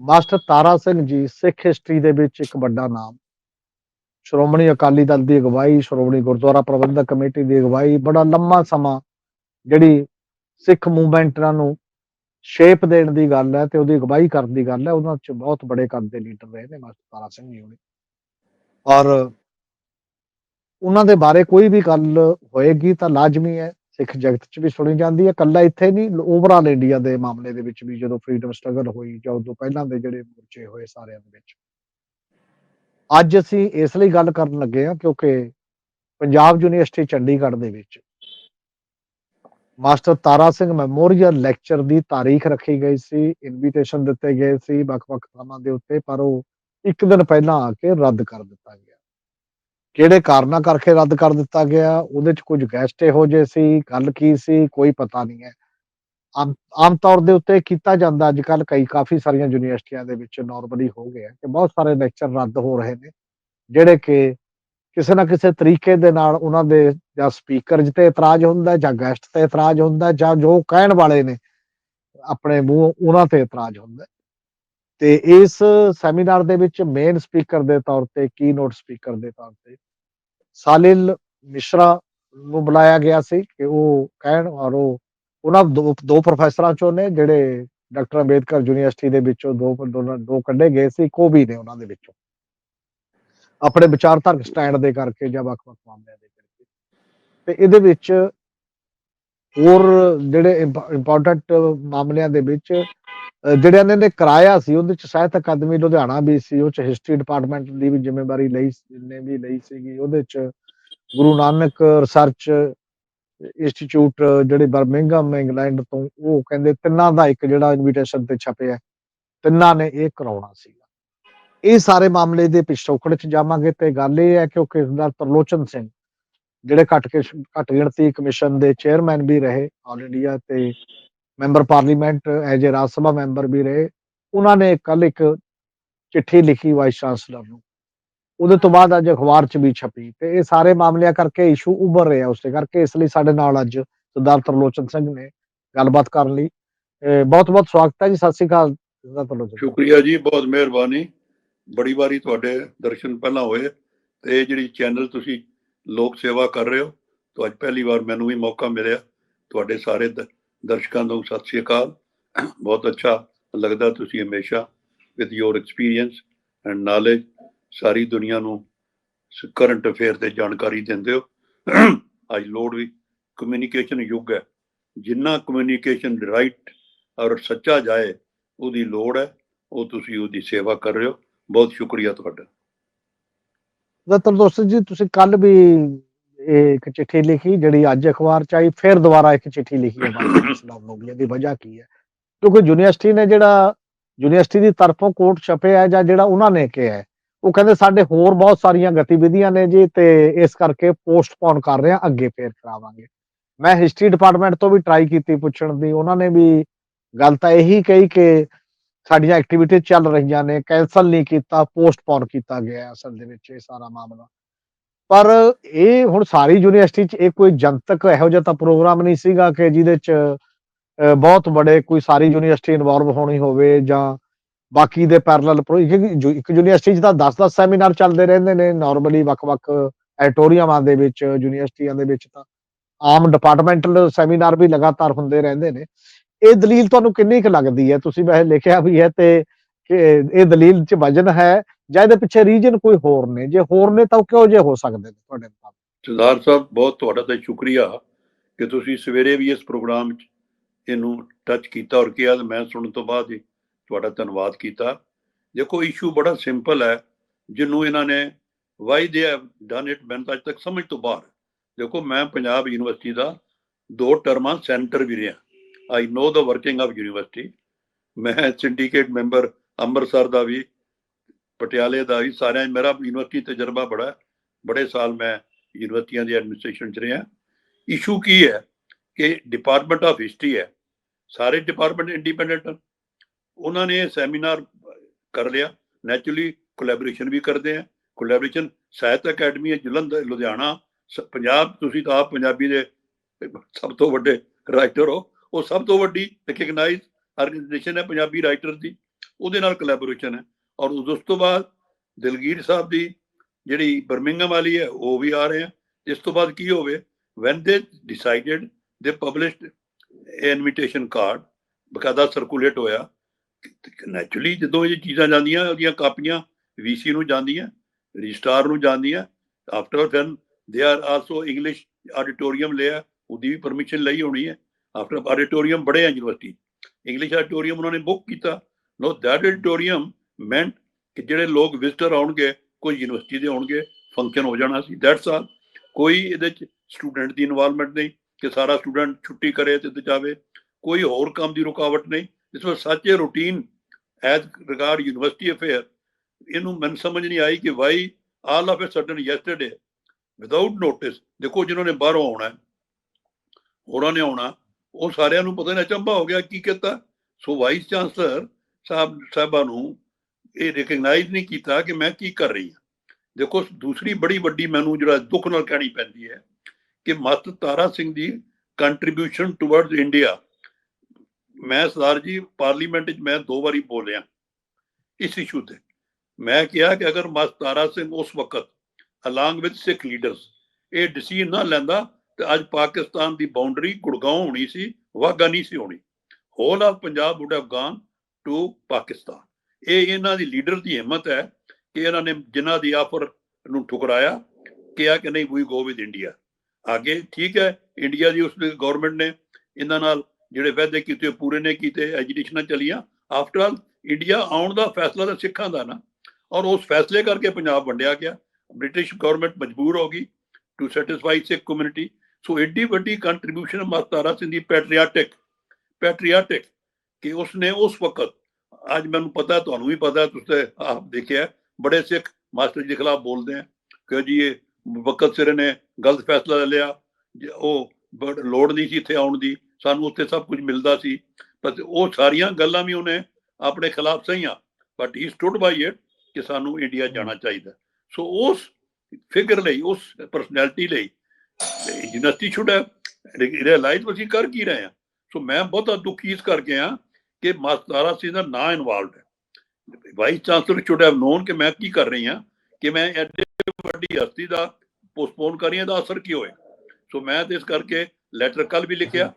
Master Tara Singh ji, ਸਿੱਖ history ਦੇ ਵਿੱਚ ਇੱਕ ਵੱਡਾ ਨਾਮ। ਸ਼੍ਰੋਮਣੀ ਅਕਾਲੀ ਦਲ ਦੀ ਅਗਵਾਈ, ਸ਼੍ਰੋਮਣੀ ਗੁਰਦੁਆਰਾ ਪ੍ਰਬੰਧਕ ਕਮੇਟੀ ਦੀ ਅਗਵਾਈ, ਬੜਾ ਲੰਮਾ ਸਮਾਂ ਜਿਹੜੀ ਸਿੱਖ ਮੂਵਮੈਂਟਾਂ ਨੂੰ ਸ਼ੇਪ ਦੇਣ ਦੀ ਗੱਲ ਹੈ ਤੇ ਉਹਦੀ ਅਗਵਾਈ ਕਰਨ ਦੀ ਗੱਲ ਹੈ ਉਹਨਾਂ ਚ ਬਹੁਤ ਬੜੇ ਕੱਦ ਦੇ ਲੀਡਰ ਰਹੇ ਨੇ ਮਾਸਟਰ ਤਾਰਾ ਸਿੰਘ ਜੀ ਹੋਣੀ। ਔਰ ਉਹਨਾਂ ਦੇ ਬਾਰੇ ਕੋਈ ਵੀ ਗੱਲ ਹੋਏਗੀ ਤਾਂ ਲਾਜ਼ਮੀ ਹੈ। ਸਿੱਖ ਜਗਤ ਚ ਵੀ ਸੁਣੀ ਜਾਂਦੀ ਹੈ। ਕੱਲਾ ਇੱਥੇ ਨਹੀਂ ਓਵਰਆਲ ਇੰਡੀਆ ਦੇ ਮਾਮਲੇ ਦੇ ਵਿੱਚ ਵੀ ਜਦੋਂ ਫਰੀडम ਸਟਰਗਲ ਹੋਈ ਜਾਂ ਉਦੋਂ ਪਹਿਲਾਂ ਦੇ ਜਿਹੜੇ ਮੋਰਚੇ ਹੋਏ ਸਾਰਿਆਂ ਦੇ ਵਿੱਚ। ਅੱਜ ਅਸੀਂ ਇਸ ਲਈ ਗੱਲ ਕਰਨ ਲੱਗੇ ਹਾਂ ਕਿਉਂਕਿ ਪੰਜਾਬ ਯੂਨੀਵਰਸਿਟੀ ਚੰਡੀਗੜ੍ਹ ਦੇ ਵਿੱਚ master Tara Singh memorial lecture ਦੀ ਤਾਰੀਖ ਰੱਖੀ ਗਈ ਸੀ ਇਨਵੀਟੇਸ਼ਨ ਦਿੱਤੇ ਗਏ ਸੀ ਵੱਖ-ਵੱਖ ਥਾਵਾਂ ਦੇ ਉੱਤੇ, ਪਰ ਉਹ ਇੱਕ ਦਿਨ ਪਹਿਲਾਂ ਆ ਕੇ ਰੱਦ ਕਰ ਦਿੱਤਾ ਗਿਆ। ਕਿਹੜੇ ਕਾਰਨਾਂ ਕਰਕੇ ਰੱਦ ਕਰ ਦਿੱਤਾ ਗਿਆ, ਉਹਦੇ ਚ ਕੁਝ ਗੈਸਟ ਇਹੋ ਜਿਹੇ ਸੀ, ਗੱਲ ਕੀ ਸੀ, ਕੋਈ ਪਤਾ ਨਹੀਂ ਹੈ। ਆਮ ਤੌਰ ਦੇ ਉੱਤੇ ਕੀਤਾ ਜਾਂਦਾ ਅੱਜ ਕੱਲ ਕਈ, ਕਾਫੀ ਸਾਰੀਆਂ ਯੂਨੀਵਰਸਿਟੀਆਂ ਦੇ ਵਿੱਚ ਨਾਰਮਲੀ ਹੋ ਗਿਆ ਕਿ ਬਹੁਤ ਸਾਰੇ ਲੈਕਚਰ ਰੱਦ ਹੋ ਰਹੇ ਨੇ, ਜਿਹੜੇ ਕਿ ਕਿਸੇ ਨਾ ਕਿਸੇ ਤਰੀਕੇ ਦੇ ਨਾਲ ਉਹਨਾਂ ਦੇ ਜਾਂ ਸਪੀਕਰ ਤੇ ਇਤਰਾਜ਼ ਹੁੰਦਾ, ਜਾਂ ਗੈਸਟ ਤੇ ਇਤਰਾਜ਼ ਹੁੰਦਾ, ਜਾਂ ਜੋ ਕਹਿਣ ਵਾਲੇ ਨੇ, ਆਪਣੇ ਮੂੰਹ ਉਹਨਾਂ ਤੇ ਇਤਰਾਜ਼ ਹੁੰਦਾ। ਤੇ ਇਸ ਸੈਮੀਨਾਰ ਦੇ ਵਿੱਚ ਮੇਨ ਸਪੀਕਰ ਦੇ ਤੌਰ ਤੇ ਕੀਨੋਟ ਸਪੀਕਰ ਦੇ ਤੌਰ ਤੇ ਸਾਲਿਲ ਮਿਸ਼ਰਾ ਨੂੰ ਬੁਲਾਇਆ ਗਿਆ ਸੀ ਕਿ ਉਹ ਕਹਿਣ ਔਰ ਉਹ ਉਹਨਾਂ ਦੋ ਦੋ ਪ੍ਰੋਫੈਸਰਾਂ ਚੋਂ ਨੇ ਜਿਹੜੇ ਡਾਕਟਰ ਅੰਬੇਦਕਰ ਯੂਨੀਵਰਸਿਟੀ ਦੇ ਵਿੱਚੋਂ ਦੋ ਦੋ ਕੱਢੇ ਗਏ ਸੀ ਕੋ ਵੀ ਨੇ ਉਹਨਾਂ ਦੇ ਵਿੱਚੋਂ। ਆਪਣੇ ਵਿਚਾਰਧਾਰਕ ਸਟੈਂਡ ਦੇ ਕਰਕੇ ਜਾਂ ਵੱਖ-ਵੱਖ ਮਾਮਲਿਆਂ ਦੇ ਕਰਕੇ। ਤੇ ਇਹਦੇ ਵਿੱਚ ਹੋਰ ਜਿਹੜੇ ਇੰਪੋਰਟੈਂਟ ਮਾਮਲਿਆਂ ਦੇ ਵਿੱਚ, ਅਹ ਜਿਹੜੇ ਇਹਨਾਂ ਨੇ ਕਰਾਇਆ ਸੀ, ਉਹਦੇ ਚ ਸਾਹਿਤ ਅਕਾਦਮੀ ਲੁਧਿਆਣਾ ਵੀ ਸੀ, ਉਹ ਚ ਹਿਸਟਰੀ ਡਿਪਾਰਟਮੈਂਟ ਦੀ ਵੀ ਜ਼ਿੰਮੇਵਾਰੀ ਲਈ ਨੇ ਵੀ ਲਈ ਸੀਗੀ, ਉਹਦੇ ਚ ਗੁਰੂ ਨਾਨਕ ਰਿਸਰਚ ਇੰਸਟੀਚਿਊਟ ਜਿਹੜੇ ਬਰਮਿੰਗਮ ਇੰਗਲੈਂਡ ਤੋਂ, ਉਹ ਕਹਿੰਦੇ ਤਿੰਨਾਂ ਦਾ ਇੱਕ ਜਿਹੜਾ ਇਨਵੀਟੇਸ਼ਨ ਤੇ ਛਪਿਆ ਤਿੰਨਾਂ ਨੇ ਇਹ ਕਰਾਉਣਾ ਸੀਗਾ। ਇਹ ਸਾਰੇ ਮਾਮਲੇ ਦੇ ਪਿਛੋਕੜ ਚ ਜਾਵਾਂਗੇ ਤੇ ਗੱਲ ਇਹ ਹੈ ਕਿ ਉਹ ਇਸ ਦਾ ਤਰਲੋਚਨ ਸਿੰਘ ਜਿਹੜੇ ਘੱਟ ਕੇ ਘੱਟ ਗਿਣਤੀ ਕਮਿਸ਼ਨ ਦੇ ਚੇਅਰਮੈਨ ਵੀ ਰਹੇ ਆਲ ਇੰਡੀਆ ਤੇ member parliament as a Raj Sabha member ਵੀ ਰਹੇ, ਉਹਨਾਂ ਨੇ ਕੱਲ ਇੱਕ ਚਿੱਠੀ ਲਿਖੀ ਵਾਈਸ ਚਾਂਸਲਰ ਨੂੰ। ਉਹਦੇ ਤੋਂ ਬਾਅਦ ਅੱਜ ਅਖਬਾਰ 'ਚ ਵੀ ਛਪੀ ਤੇ ਇਹ ਸਾਰੇ ਮਾਮਲਿਆਂ ਕਰਕੇ ਇਸ਼ੂ ਉੱਭਰ ਰਿਹਾ ਉਸੇ ਕਰਕੇ, ਇਸ ਲਈ ਸਾਡੇ ਨਾਲ ਅੱਜ ਸਰਦਾਰ ਤਰਲੋਚਨ ਸਿੰਘ ਨੇ ਗੱਲਬਾਤ ਕਰਨ ਲਈ। ਬਹੁਤ ਬਹੁਤ ਸਵਾਗਤ ਹੈ ਜੀ, ਸਤਿ ਸ਼੍ਰੀ ਅਕਾਲ ਸਰਦਾਰ ਤਰਲੋਚਨ ਸ਼ੁਕਰੀਆ ਜੀ, ਬਹੁਤ ਮਿਹਰਬਾਨੀ। ਬੜੀ ਵਾਰੀ ਤੁਹਾਡੇ ਦਰਸ਼ਨ ਪਹਿਲਾਂ ਹੋਏ ਤੇ ਜਿਹੜੀ ਚੈਨਲ ਤੁਸੀਂ ਲੋਕ ਸੇਵਾ ਕਰ ਰਹੇ ਹੋ, ਤਾਂ ਅੱਜ ਪਹਿਲੀ ਵਾਰ ਮੈਨੂੰ ਵੀ ਮੌਕਾ ਮਿਲਿਆ। ਤੁਹਾਡੇ ਸਾਰੇ ਦ- ਦਰਸ਼ਕਾਂ ਨੂੰ ਸਤਿ ਸ਼੍ਰੀ ਅਕਾਲ। ਬਹੁਤ ਅੱਛਾ ਲੱਗਦਾ ਤੁਸੀਂ ਹਮੇਸ਼ਾ with your experience and knowledge ਸਾਰੀ ਦੁਨੀਆ ਨੂੰ ਕਰੰਟ ਅਫੇਅਰ ਤੇ ਜਾਣਕਾਰੀ ਦਿੰਦੇ ਹੋ। ਅੱਜ ਲੋੜ ਵੀ ਕਮਿਊਨੀਕੇਸ਼ਨ ਯੁੱਗ ਹੈ। ਜਿੰਨਾ ਕਮਿਊਨੀਕੇਸ਼ਨ ਰਾਈਟ ਔਰ ਸੱਚਾ ਜਾਏ, ਉਹਦੀ ਲੋੜ ਹੈ, ਉਹ ਤੁਸੀਂ ਉਹਦੀ ਸੇਵਾ ਕਰ ਰਹੇ ਹੋ। ਬਹੁਤ ਸ਼ੁਕਰੀਆ ਤੁਹਾਡਾ। ਸਰਦਾਰ ਤਰਲੋਚਨ ਜੀ, ਤੁਸੀਂ ਕੱਲ ਵੀ ਇੱਕ ਚਿੱਠੀ ਲਿਖੀ, ਜਿਹੜੀ ਅੱਜ ਅਖਬਾਰ 'ਚ ਆਈ, ਫਿਰ ਦੁਬਾਰਾ ਇੱਕ ਚਿੱਠੀ ਲਿਖੀ ਹੈ ਬਾਬਾ ਇਸਲਾਮ ਲੋਗੀ ਦੀ ਵਜ੍ਹਾ ਕੀ ਹੈ। ਕਿਉਂਕਿ ਯੂਨੀਵਰਸਿਟੀ ਨੇ ਜਿਹੜਾ, ਯੂਨੀਵਰਸਿਟੀ ਦੀ ਤਰਫੋਂ ਕੋਟ ਛਪਿਆ ਹੈ ਜਾਂ ਜਿਹੜਾ ਉਹਨਾਂ ਨੇ ਕਿਹਾ ਉਹ ਕਹਿੰਦੇ ਸਾਡੇ ਹੋਰ ਬਹੁਤ ਸਾਰੀਆਂ ਗਤੀਵਿਧੀਆਂ ਨੇ ਜੀ, ਤੇ ਇਸ ਕਰਕੇ ਪੋਸਟਪੋਨ ਕਰ ਰਹੇ ਹਾਂ, ਅੱਗੇ ਫੇਰ ਕਰਾਵਾਂਗੇ। ਮੈਂ ਹਿਸਟਰੀ ਡਿਪਾਰਟਮੈਂਟ ਤੋਂ ਵੀ ਟਰਾਈ ਕੀਤੀ ਪੁੱਛਣ ਦੀ, ਉਹਨਾਂ ਨੇ ਵੀ ਗੱਲ ਤਾਂ ਇਹੀ ਕਹੀ ਕਿ ਸਾਡੀਆਂ ਐਕਟੀਵਿਟੀ ਚੱਲ ਰਹੀਆਂ ਨੇ ਕੈਨਸਲ ਨਹੀਂ ਕੀਤਾ ਪੋਸਟਪੋਨ ਕੀਤਾ ਗਿਆ ਅਸਲ ਦੇ ਵਿੱਚ ਇਹ ਸਾਰਾ ਮਾਮਲਾ। ਪਰ ਇਹ ਹੁਣ ਸਾਰੀ ਯੂਨੀਵਰਸਿਟੀ 'ਚ ਇਹ ਕੋਈ ਜਨਤਕ ਇਹੋ ਜਿਹਾ ਤਾਂ ਪ੍ਰੋਗਰਾਮ ਨਹੀਂ ਸੀਗਾ ਕਿ ਜਿਹਦੇ 'ਚ ਬਹੁਤ ਬੜੇ ਕੋਈ ਸਾਰੀ ਯੂਨੀਵਰਸਿਟੀ ਇਨਵੋਲਵ ਹੋਣੀ ਹੋਵੇ ਜਾਂ ਬਾਕੀ ਦੇ ਪੈਰਲਲ ਇੱਕ ਯੂਨੀਵਰਸਿਟੀ 'ਚ ਤਾਂ 10-10 ਸੈਮੀਨਾਰ ਚੱਲਦੇ ਰਹਿੰਦੇ ਨੇ ਨਾਰਮਲੀ ਵੱਖ-ਵੱਖ ਐਡੀਟੋਰੀਅਮਾਂ ਦੇ ਵਿੱਚ, ਯੂਨੀਵਰਸਿਟੀਆਂ ਦੇ ਵਿੱਚ ਤਾਂ ਆਮ ਡਿਪਾਰਟਮੈਂਟਲ ਸੈਮੀਨਾਰ ਵੀ ਲਗਾਤਾਰ ਹੁੰਦੇ ਰਹਿੰਦੇ ਨੇ। ਇਹ ਦਲੀਲ ਤੁਹਾਨੂੰ ਕਿੰਨੀ ਕੁ ਲੱਗਦੀ ਹੈ? ਤੁਸੀਂ ਵੈਸੇ ਲਿਖਿਆ ਵੀ ਹੈ ਤੇ ਇਹ ਦਲੀਲ 'ਚ ਵਜਨ ਹੈ ਜਾਂ ਇਹਦੇ ਪਿੱਛੇ ਰੀਜਨ ਕੋਈ ਹੋਰ ਨੇ? ਜੇ ਹੋਰ ਨੇ ਤਾਂ ਉਹ ਕਿਹੋ ਹੋ ਸਕਦੇ ਨੇ ਤੁਹਾਡੇ ਮੁਤਾਬਕ? ਸਰਦਾਰ ਸਾਹਿਬ, ਬਹੁਤ ਤੁਹਾਡਾ ਤਾਂ ਸ਼ੁਕਰੀਆ ਕਿ ਤੁਸੀਂ ਸਵੇਰੇ ਵੀ ਇਸ ਪ੍ਰੋਗਰਾਮ 'ਚ ਇਹਨੂੰ ਟੱਚ ਕੀਤਾ ਔਰ ਕਿਹਾ ਮੈਂ ਸੁਣਨ ਤੋਂ ਬਾਅਦ ਹੀ ਤੁਹਾਡਾ ਧੰਨਵਾਦ ਕੀਤਾ। ਦੇਖੋ ਇਸ਼ੂ ਬੜਾ ਸਿੰਪਲ ਹੈ, ਜਿਹਨੂੰ ਇਹਨਾਂ ਨੇ Y they have done it ਮੈਂ ਅੱਜ ਤੱਕ ਸਮਝ ਤੋਂ ਬਾਹਰ ਦੇਖੋ, ਮੈਂ ਪੰਜਾਬ ਯੂਨੀਵਰਸਿਟੀ ਦਾ ਦੋ ਟਰਮਾਂ ਸੈਂਟਰ ਵੀ ਰਿਹਾ। I know the working of university ਮੈਂ ਸਿੰਡੀਕੇਟ ਮੈਂਬਰ ਅੰਮ੍ਰਿਤਸਰ ਦਾ ਵੀ, ਪਟਿਆਲੇ ਦਾ ਵੀ, ਸਾਰਿਆਂ ਮੇਰਾ ਯੂਨੀਵਰਸਿਟੀ ਤਜਰਬਾ ਬੜਾ ਬੜੇ ਸਾਲ ਮੈਂ ਯੂਨੀਵਰਸਿਟੀਆਂ ਦੀ ਐਡਮਿਨਿਸਟ੍ਰੇਸ਼ਨ 'ਚ ਰਿਹਾ। ਇਸ਼ੂ ਕੀ ਹੈ ਕਿ ਡਿਪਾਰਟਮੈਂਟ ਆਫ ਹਿਸਟਰੀ ਹੈ। ਸਾਰੇ ਡਿਪਾਰਟਮੈਂਟ ਇੰਡੀਪੈਂਡੈਂਟ ਹਨ। ਉਹਨਾਂ ਨੇ ਸੈਮੀਨਾਰ ਕਰ ਲਿਆ। ਨੈਚੁਰਲੀ ਕੋਲੈਬੋਰੇਸ਼ਨ ਵੀ ਕਰਦੇ ਆ। ਕੋਲੈਬੋਰੇਸ਼ਨ ਸਾਹਿਤ ਅਕੈਡਮੀ ਹੈ, ਜਲੰਧਰ, ਲੁਧਿਆਣਾ। ਸ- ਪੰਜਾਬ, ਤੁਸੀਂ ਤਾਂ ਆਪ ਪੰਜਾਬੀ ਦੇ ਸਭ ਤੋਂ ਵੱਡੇ ਰਾਈਟਰ ਹੋ। ਉਹ ਸਭ ਤੋਂ ਵੱਡੀ ਰਿਕਗਨਾਈਜ਼ ਆਰਗੇਨਾਈਜੇਸ਼ਨ ਹੈ, ਪੰਜਾਬੀ ਰਾਈਟਰ ਦੀ, ਉਹਦੇ ਨਾਲ ਕੋਲੈਬੋਰੇਸ਼ਨ ਹੈ। ਔਰ ਉਸ ਤੋਂ ਬਾਅਦ ਦਿਲਗੀਰ ਸਾਹਿਬ ਦੀ ਜਿਹੜੀ ਬਰਮਿੰਗਮ ਵਾਲੀ ਹੈ, ਉਹ ਵੀ ਆ ਰਹੇ ਆ ਇਸ ਤੋਂ ਬਾਅਦ ਕੀ ਹੋਵੇ, when they decided, they published an invitation card, ਬਕਾਇਦਾ ਸਰਕੂਲੇਟ ਹੋਇਆ। ਨੈਚੁਰਲੀ ਜਦੋਂ ਇਹ ਚੀਜ਼ਾਂ ਜਾਂਦੀਆਂ, ਉਹਦੀਆਂ ਕਾਪੀਆਂ ਵੀਸੀ ਨੂੰ ਜਾਂਦੀਆਂ ਰਜਿਸਟਰਾਰ ਨੂੰ ਜਾਂਦੀਆਂ after then they are also English auditorium ਲਿਆ, ਉਹਦੀ ਵੀ ਪਰਮਿਸ਼ਨ ਲਈ ਹੋਣੀ ਹੈ। ਆਫਟਰ ਆਡੀਟੋਰੀਅਮ ਬੜੇ ਆ ਯੂਨੀਵਰਸਿਟੀ ਇੰਗਲਿਸ਼ ਆਡੀਟੋਰੀਅਮ ਉਹਨਾਂ ਨੇ ਬੁੱਕ ਕੀਤਾ। ਨੋ ਦੈਟ ਆਡੀਟੋਰੀਅਮ ਮੈਂਟ ਕਿ ਜਿਹੜੇ ਲੋਕ ਵਿਜ਼ਟਰ ਆਉਣਗੇ ਕੋਈ ਯੂਨੀਵਰਸਿਟੀ ਦੇ ਆਉਣਗੇ ਫੰਕਸ਼ਨ ਹੋ ਜਾਣਾ ਸੀ। ਦੈਟਸ ਆਲ ਕੋਈ ਇਹਦੇ ਚ ਸਟੂਡੈਂਟ ਦੀ ਇਨਵੋਲਵਮੈਂਟ ਨਹੀਂ ਕਿ ਸਾਰਾ ਸਟੂਡੈਂਟ ਛੁੱਟੀ ਕਰੇ ਤੇ ਜਾਵੇ। ਕੋਈ ਹੋਰ ਕੰਮ ਦੀ ਰੁਕਾਵਟ ਨਹੀਂ। ਇਸ ਵਾਰ ਸੱਚੇ routine as regard university affair ਇਹਨੂੰ ਮੈਨੂੰ ਸਮਝ ਨਹੀਂ ਆਈ ਕਿ why all of a sudden yesterday without notice ਦੇਖੋ ਜਿਨ੍ਹਾਂ ਨੇ ਬਾਹਰੋਂ ਆਉਣਾ ਹੈ, ਹੋਰਾਂ ਨੇ ਆਉਣਾ। ਉਹ ਸਾਰਿਆਂ ਨੂੰ ਪਤਾ ਨਹੀਂ ਅਚੰਭਾ ਹੋ ਗਿਆ, ਕੀ ਕੀਤਾ? ਸੋ ਵਾਈਸ ਚਾਂਸਲਰ ਸਾਹਿਬ, ਸਾਹਿਬਾਂ ਨੂੰ ਇਹ ਰਿਕਗਨਾਈਜ਼ ਨਹੀਂ ਕੀਤਾ ਕਿ ਮੈਂ ਕੀ ਕਰ ਰਹੀ ਹਾਂ। ਦੇਖੋ, ਦੂਸਰੀ ਬੜੀ ਵੱਡੀ ਮੈਨੂੰ ਜਿਹੜਾ ਦੁੱਖ ਨਾਲ ਕਹਿਣੀ ਪੈਂਦੀ ਹੈ ਕਿ ਮਾਸਟਰ ਤਾਰਾ ਸਿੰਘ ਦੀ ਕੰਟਰੀਬਿਊਸ਼ਨ ਟੁਵਰਡਸ ਇੰਡੀਆ ਮੈਂ ਸਰਦਾਰ ਜੀ ਪਾਰਲੀਮੈਂਟ 'ਚ ਮੈਂ ਦੋ ਵਾਰੀ ਬੋਲਿਆ ਇਸ ਇਸ਼ੂ ਤੇ। ਮੈਂ ਕਿਹਾ ਕਿ ਅਗਰ ਮਾਸਟਰ ਤਾਰਾ ਸਿੰਘ ਉਸ ਵਕਤ ਅਲਾਂਗ ਵਿਦ ਸਿੱਖ ਲੀਡਰਸ ਇਹ ਡਿਸੀਜਨ ਨਾ ਲੈਂਦਾ ਤੇ ਅੱਜ ਪਾਕਿਸਤਾਨ ਦੀ ਬਾਉਂਡਰੀ ਗੁੜਗਾਉਂ ਹੋਣੀ ਸੀ ਵਾਗਾ ਨਹੀਂ ਸੀ ਹੋਣੀ। Whole of Punjab would have gone to Pakistan. ਇਹ ਇਹਨਾਂ ਦੀ ਲੀਡਰ ਦੀ ਹਿੰਮਤ ਹੈ ਕਿ ਇਹਨਾਂ ਨੇ ਜਿਨ੍ਹਾਂ ਦੀ ਆਫਰ ਨੂੰ ਠੁਕਰਾਇਆ, ਕਿਹਾ ਕਿ ਨਹੀਂ ਵੀ ਗੋ ਵਿਦ ਇੰਡੀਆ ਅੱਗੇ ਠੀਕ ਹੈ ਇੰਡੀਆ ਦੀ ਉਸ ਗਵਰਨਮੈਂਟ ਨੇ ਇਹਨਾਂ ਨਾਲ ਜਿਹੜੇ ਵਾਅਦੇ ਕੀਤੇ, ਉਹ ਪੂਰੇ ਨੇ ਕੀਤੇ ਐਜੀਟੇਸ਼ਨਾਂ ਚਲੀਆਂ। ਆਫਟਰ ਆਲ ਇੰਡੀਆ ਆਉਣ ਦਾ ਫੈਸਲਾ ਤਾਂ ਸਿੱਖਾਂ ਦਾ ਨਾ। ਔਰ ਉਸ ਫੈਸਲੇ ਕਰਕੇ ਪੰਜਾਬ ਵੰਡਿਆ ਗਿਆ। ਬ੍ਰਿਟਿਸ਼ ਗਵਰਨਮੈਂਟ ਮਜਬੂਰ ਹੋ ਗਈ to satisfy Sikh community so ਐਡੀ ਵੱਡੀ ਕੰਟਰੀਬਿਊਸ਼ਨ ਮਾਤਾਰਾ ਸਿੰਘ ਦੀ ਪੈਟਰੀਆਟਿਕ ਪੈਟਰੀਆਟਿਕ ਕਿ ਉਸਨੇ ਉਸ ਵਕਤ, ਅੱਜ ਮੈਨੂੰ ਪਤਾ, ਤੁਹਾਨੂੰ ਵੀ ਪਤਾ, ਤੁਸੀਂ ਆਪ ਦੇਖਿਆ, ਬੜੇ ਸਿੱਖ ਮਾਸਟਰ ਜੀ ਦੇ ਖਿਲਾਫ ਬੋਲਦੇ ਆ ਕਿ ਜੀ ਇਹ ਵਕਤ ਸਿਰ ਨੇ ਗਲਤ ਫੈਸਲਾ ਲੈ ਲਿਆ, ਜੇ ਉਹ ਬੜ- ਲੋੜ ਨਹੀਂ ਸੀ ਇੱਥੇ ਆਉਣ ਦੀ, ਸਾਨੂੰ ਉੱਥੇ ਸਭ ਕੁਝ ਮਿਲਦਾ ਸੀ, ਪਰ ਉਹ ਸਾਰੀਆਂ ਗੱਲਾਂ ਵੀ ਉਹਨੇ ਆਪਣੇ ਖਿਲਾਫ ਸਹੀਆਂ but he stood by it ਕਿ ਸਾਨੂੰ ਇੰਡੀਆ ਜਾਣਾ ਚਾਹੀਦਾ। ਸੋ ਉਸ ਫਿਗਰ ਲਈ, ਉਸ ਪਰਸਨੈਲਿਟੀ ਲਈ ਯੂਨੀਵਰਸਿਟੀ ਸ਼ੁੱਡ ਰਿਅਲਾਈਜ਼ ਅਸੀਂ ਕਰ ਕੀ ਰਹੇ ਹਾਂ ਸੋ ਮੈਂ ਬਹੁਤਾ ਦੁਖੀ ਇਸ ਕਰਕੇ ਆ ਕਿ ਮਾਸਟਾਰਾ ਸਿੰਘ ਦਾ ਨਾ ਇਨਵੋਲਵਡ ਹੈ। Vice chancellor should have known ਕਿ ਮੈਂ ਕੀ ਕਰ ਰਹੀ ਹਾਂ ਕਿ ਮੈਂ ਐਡੇ ਵੱਡੀ ਹਸਤੀ ਦਾ ਪੋਸਟਪੋਨ ਕਰ ਦਾ ਅਸਰ ਕੀ ਹੋਏ ਸੋ ਮੈਂ ਤੇ ਇਸ ਕਰਕੇ ਲੈਟਰ ਕੱਲ ਵੀ ਲਿਖਿਆ।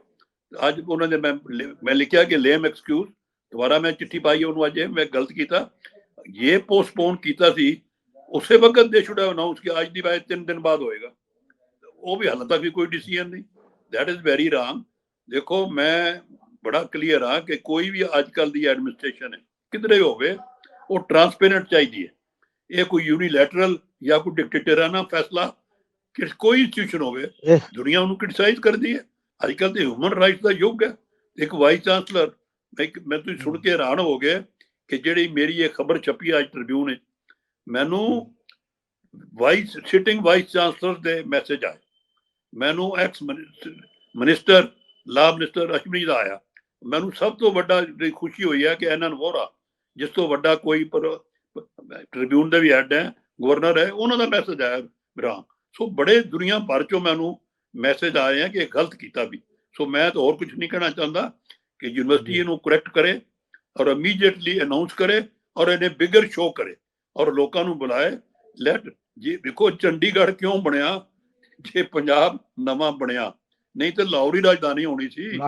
ਅੱਜ ਉਹਨਾਂ ਨੇ ਮੈਂ ਮੈਂ ਲਿਖਿਆ ਕਿ ਲੇਮ ਐਕਸਕਿਊਜ਼ ਦੁਬਾਰਾ ਮੈਂ ਚਿੱਠੀ ਪਾਈ ਉਹਨੂੰ ਅੱਜ, ਮੈਂ ਗਲਤ ਕੀਤਾ। ਇਹ ਪੋਸਟਪੋਨ ਕੀਤਾ ਸੀ, ਉਸੇ ਵਕਤ ਦੇ ਸ਼ੁੱਡ ਹੈਵ ਅਨਾਉਂਸ ਕਿ ਅੱਜ ਦੀ ਬਾਅਦ ਤਿੰਨ ਦਿਨ ਬਾਅਦ ਹੋਏਗਾ। ਉਹ ਵੀ ਹਾਲੇ ਤੱਕ ਵੀ ਕੋਈ ਡਿਸੀਜਨ ਨਹੀਂ। ਦੈਟ ਇਜ਼ ਵੈਰੀ ਰਾਂਗ ਦੇਖੋ ਮੈਂ ਬੜਾ ਕਲੀਅਰ ਆ ਕਿ ਕੋਈ ਵੀ ਅੱਜ ਕੱਲ ਦੀ ਐਡਮਿਨਿਸਟ੍ਰੇਸ਼ਨ ਹੈ ਕਿਧਰੇ ਹੋਵੇ ਉਹ ਟਰਾਂਸਪੇਰੈਂਟ ਚਾਹੀਦੀ ਹੈ। ਇਹ ਕੋਈ ਯੂਨੀਲੈਟਰਲ ਜਾਂ ਕੋਈ ਡਿਕਟੇਟਰਾਨਾ ਫੈਸਲਾ ਕਿ ਕੋਈ ਇੰਸਟੀਟਿਊਸ਼ਨ ਹੋਵੇ ਦੁਨੀਆ ਉਹਨੂੰ ਕ੍ਰਿਟਿਸਾਈਜ਼ ਕਰਦੀ ਹੈ। ਅੱਜ ਕੱਲ ਤੇ ਹਿਊਮਨ ਰਾਈਟਸ ਦਾ ਯੁੱਗ ਹੈ। ਇੱਕ ਵਾਈਸ ਚਾਂਸਲਰ ਮੈਂ ਤੁਸੀਂ ਸੁਣ ਕੇ ਹੈਰਾਨ ਹੋ ਗਏ ਕਿ ਜਿਹੜੀ ਮੇਰੀ ਇਹ ਖਬਰ ਛਪੀ ਅੱਜ ਟ੍ਰਿਬਿਊਨ ਵਿੱਚ ਮੈਨੂੰ ਵਾਈਸ ਸਿਟਿੰਗ ਵਾਈਸ ਚਾਂਸਲਰ ਦੇ ਮੈਸੇਜ ਆਏ। ਮੈਨੂੰ ex minister law minister Ashwani ਦਾ ਆਇਆ। ਮੈਨੂੰ ਸਭ ਤੋਂ ਵੱਡਾ ਜਿਹੜੀ ਖੁਸ਼ੀ ਹੋਈ ਹੈ ਕਿ ਐਨਨ ਵੋਰਾ ਜਿਸ ਤੋਂ ਵੱਡਾ ਕੋਈ ਪਰ ਟ੍ਰਿਬਿਊਨ ਦੇ ਵੀ ਹੈਡ ਹੈ ਗਵਰਨਰ ਹੈ ਉਹਨਾਂ ਦਾ ਮੈਸੇਜ ਆਇਆ ਮੇਰਾ। ਸੋ ਬੜੇ ਦੁਨੀਆ ਭਰ ਚੋਂ ਮੈਨੂੰ ਮੈਸੇਜ ਆਏ ਆ ਕਿ ਇਹ ਗਲਤ ਕੀਤਾ ਵੀ। ਸੋ ਮੈਂ ਤਾਂ ਹੋਰ ਕੁਝ ਨਹੀਂ ਕਹਿਣਾ ਚਾਹੁੰਦਾ ਕਿ ਯੂਨੀਵਰਸਿਟੀ। ਇਹਨੂੰ ਕਰੈਕਟ ਕਰੇ ਔਰ ਇਮੀਡੀਏਟਲੀ ਅਨਾਉਂਸ ਕਰੇ ਔਰ ਇਹਨੇ ਬਿਗਰ ਸ਼ੋ ਕਰੇ ਔਰ ਲੋਕਾਂ ਨੂੰ ਬੁਲਾਏ। ਲੈਟ ਜੀ ਦੇਖੋ ਚੰਡੀਗੜ੍ਹ ਕਿਉਂ ਬਣਿਆ? ਜੇ ਪੰਜਾਬ ਨਵਾਂ ਬਣਿਆ। ਨਹੀਂ ਤੇ ਲਾਹੌਰ ਹੀ ਰਾਜਧਾਨੀ ਹੋਣੀ ਸੀ।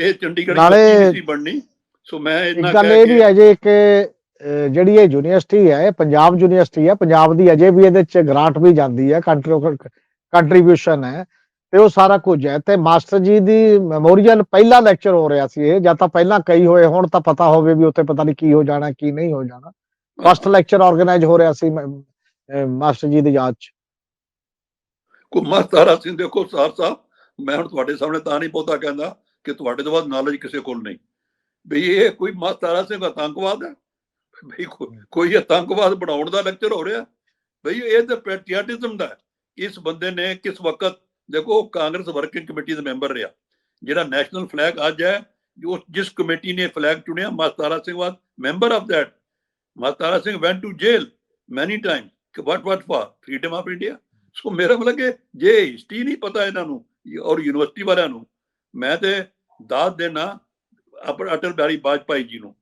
ਇਹ ਚੰਡੀਗੜ੍ਹ ਨਾਲੇ- ਸੀ ਬਣਨੀ। ਸੋ ਮੈਂ ਇੱਕ ਇੰਨਾ ਗੱਲ ਇਹ ਵੀ ਕੇ ਹੈ ਜੇ ਕਿ ਅਹ, ਜਿਹੜੀ ਇਹ ਯੂਨੀਵਰਸਿਟੀ ਹੈ ਪੰਜਾਬ ਯੂਨੀਵਰਸਿਟੀ ਹੈ। ਪੰਜਾਬ ਦੀ ਅਜੇ ਵੀ ਇਹਦੇ ਚ ਗ੍ਰਾਂਟ ਵੀ ਜਾਂਦੀ ਹੈ। ਕੰਟਰੀਬਿਊਸ਼ਨ ਹੈ। ਤੇ ਉਹ ਸਾਰਾ ਕੁਝ ਹੈ। ਤੇ ਮਾਸਟਰ ਜੀ ਦੀ ਮੈਮੋਰੀਅਲ ਪਹਿਲਾ ਲੈਕਚਰ ਹੋ ਰਿਹਾ ਸੀ ਇਹ। ਜਾਂ ਤਾਂ ਪਹਿਲਾਂ ਕਈ ਹੋਏ ਹੁਣ ਤਾਂ ਪਤਾ ਹੋਵੇ ਵੀ ਉੱਥੇ ਪਤਾ ਨਹੀਂ ਕੀ ਹੋ ਜਾਣਾ ਕੀ ਨਹੀਂ ਹੋ ਜਾਣਾ। ਫਸਟ ਲੈਕਚਰ ਆਰਗੇਨਾਈਜ਼ ਹੋ ਰਿਹਾ ਸੀ ਮਾਸਟਰ ਜੀ ਦੀ ਯਾਦ ਚ। ਕੁਮਾਰ ਤਾਰਾ ਸਿੰਘ ਦੇਖੋ ਸਾਰ ਸਾਹਿਬ ਮੈਂ ਹੁਣ ਤੁਹਾਡੇ ਸਾਹਮਣੇ ਤਾਂ ਨਹੀਂ ਬਹੁਤਾ ਕਹਿੰਦਾ ਕਿ ਤੁਹਾਡੇ ਤੋਂ ਬਾਅਦ ਨੌਲੇਜ ਕਿਸੇ ਕੋਲ ਨਹੀਂ। ਵੀ ਇਹ ਕੋਈ ਮਾਂ ਤਾਰਾ ਸਿੰਘ ਆਤੰਕਵਾਦ ਹੈ? ਕੋ- ਕੋਈ ਆਤੰਕਵਾਦ ਬਣਾਉਣ ਦਾ ਲੈਕਚਰ ਹੋ ਰਿਹਾ? ਬਈ ਇਹ ਤਾਂ ਪੈਟਰੀਆਟਿਜ਼ਮ ਦਾ। ਇਸ ਬੰਦੇ ਨੇ ਕਿਸ ਵਕਤ ਦੇਖੋ ਕਾਂਗਰਸ ਵਰਕਿੰਗ ਕਮੇਟੀ ਦਾ ਮੈਂਬਰ ਰਿਹਾ। ਜਿਹੜਾ ਨੈਸ਼ਨਲ ਫਲੈਗ ਅੱਜ ਹੈ ਜੋ ਜਿਸ ਕਮੇਟੀ ਨੇ ਫਲੈਗ ਚੁਣਿਆ ਮਾਤਾਰਾ Singh was member of that ਮਾਤਾਰਾ Singh went to jail many times ਕਿ what what for? Freedom of india? So ਮੇਰਾ ਮਤਲਬ ਕਿ ਜੇ ਹਿਸਟਰੀ ਨਹੀਂ ਪਤਾ ਇਹਨਾਂ ਨੂੰ ਔਰ ਯੂਨੀਵਰਸਿਟੀ ਵਾਲਿਆਂ ਨੂੰ ਮੈਂ ਤੇ ਦਾਦ ਦੇਣਾ ਆਪਰ ਅਟਲ ਬਿਹਾਰੀ ਵਾਜਪਾਈ ਜੀ ਨੂੰ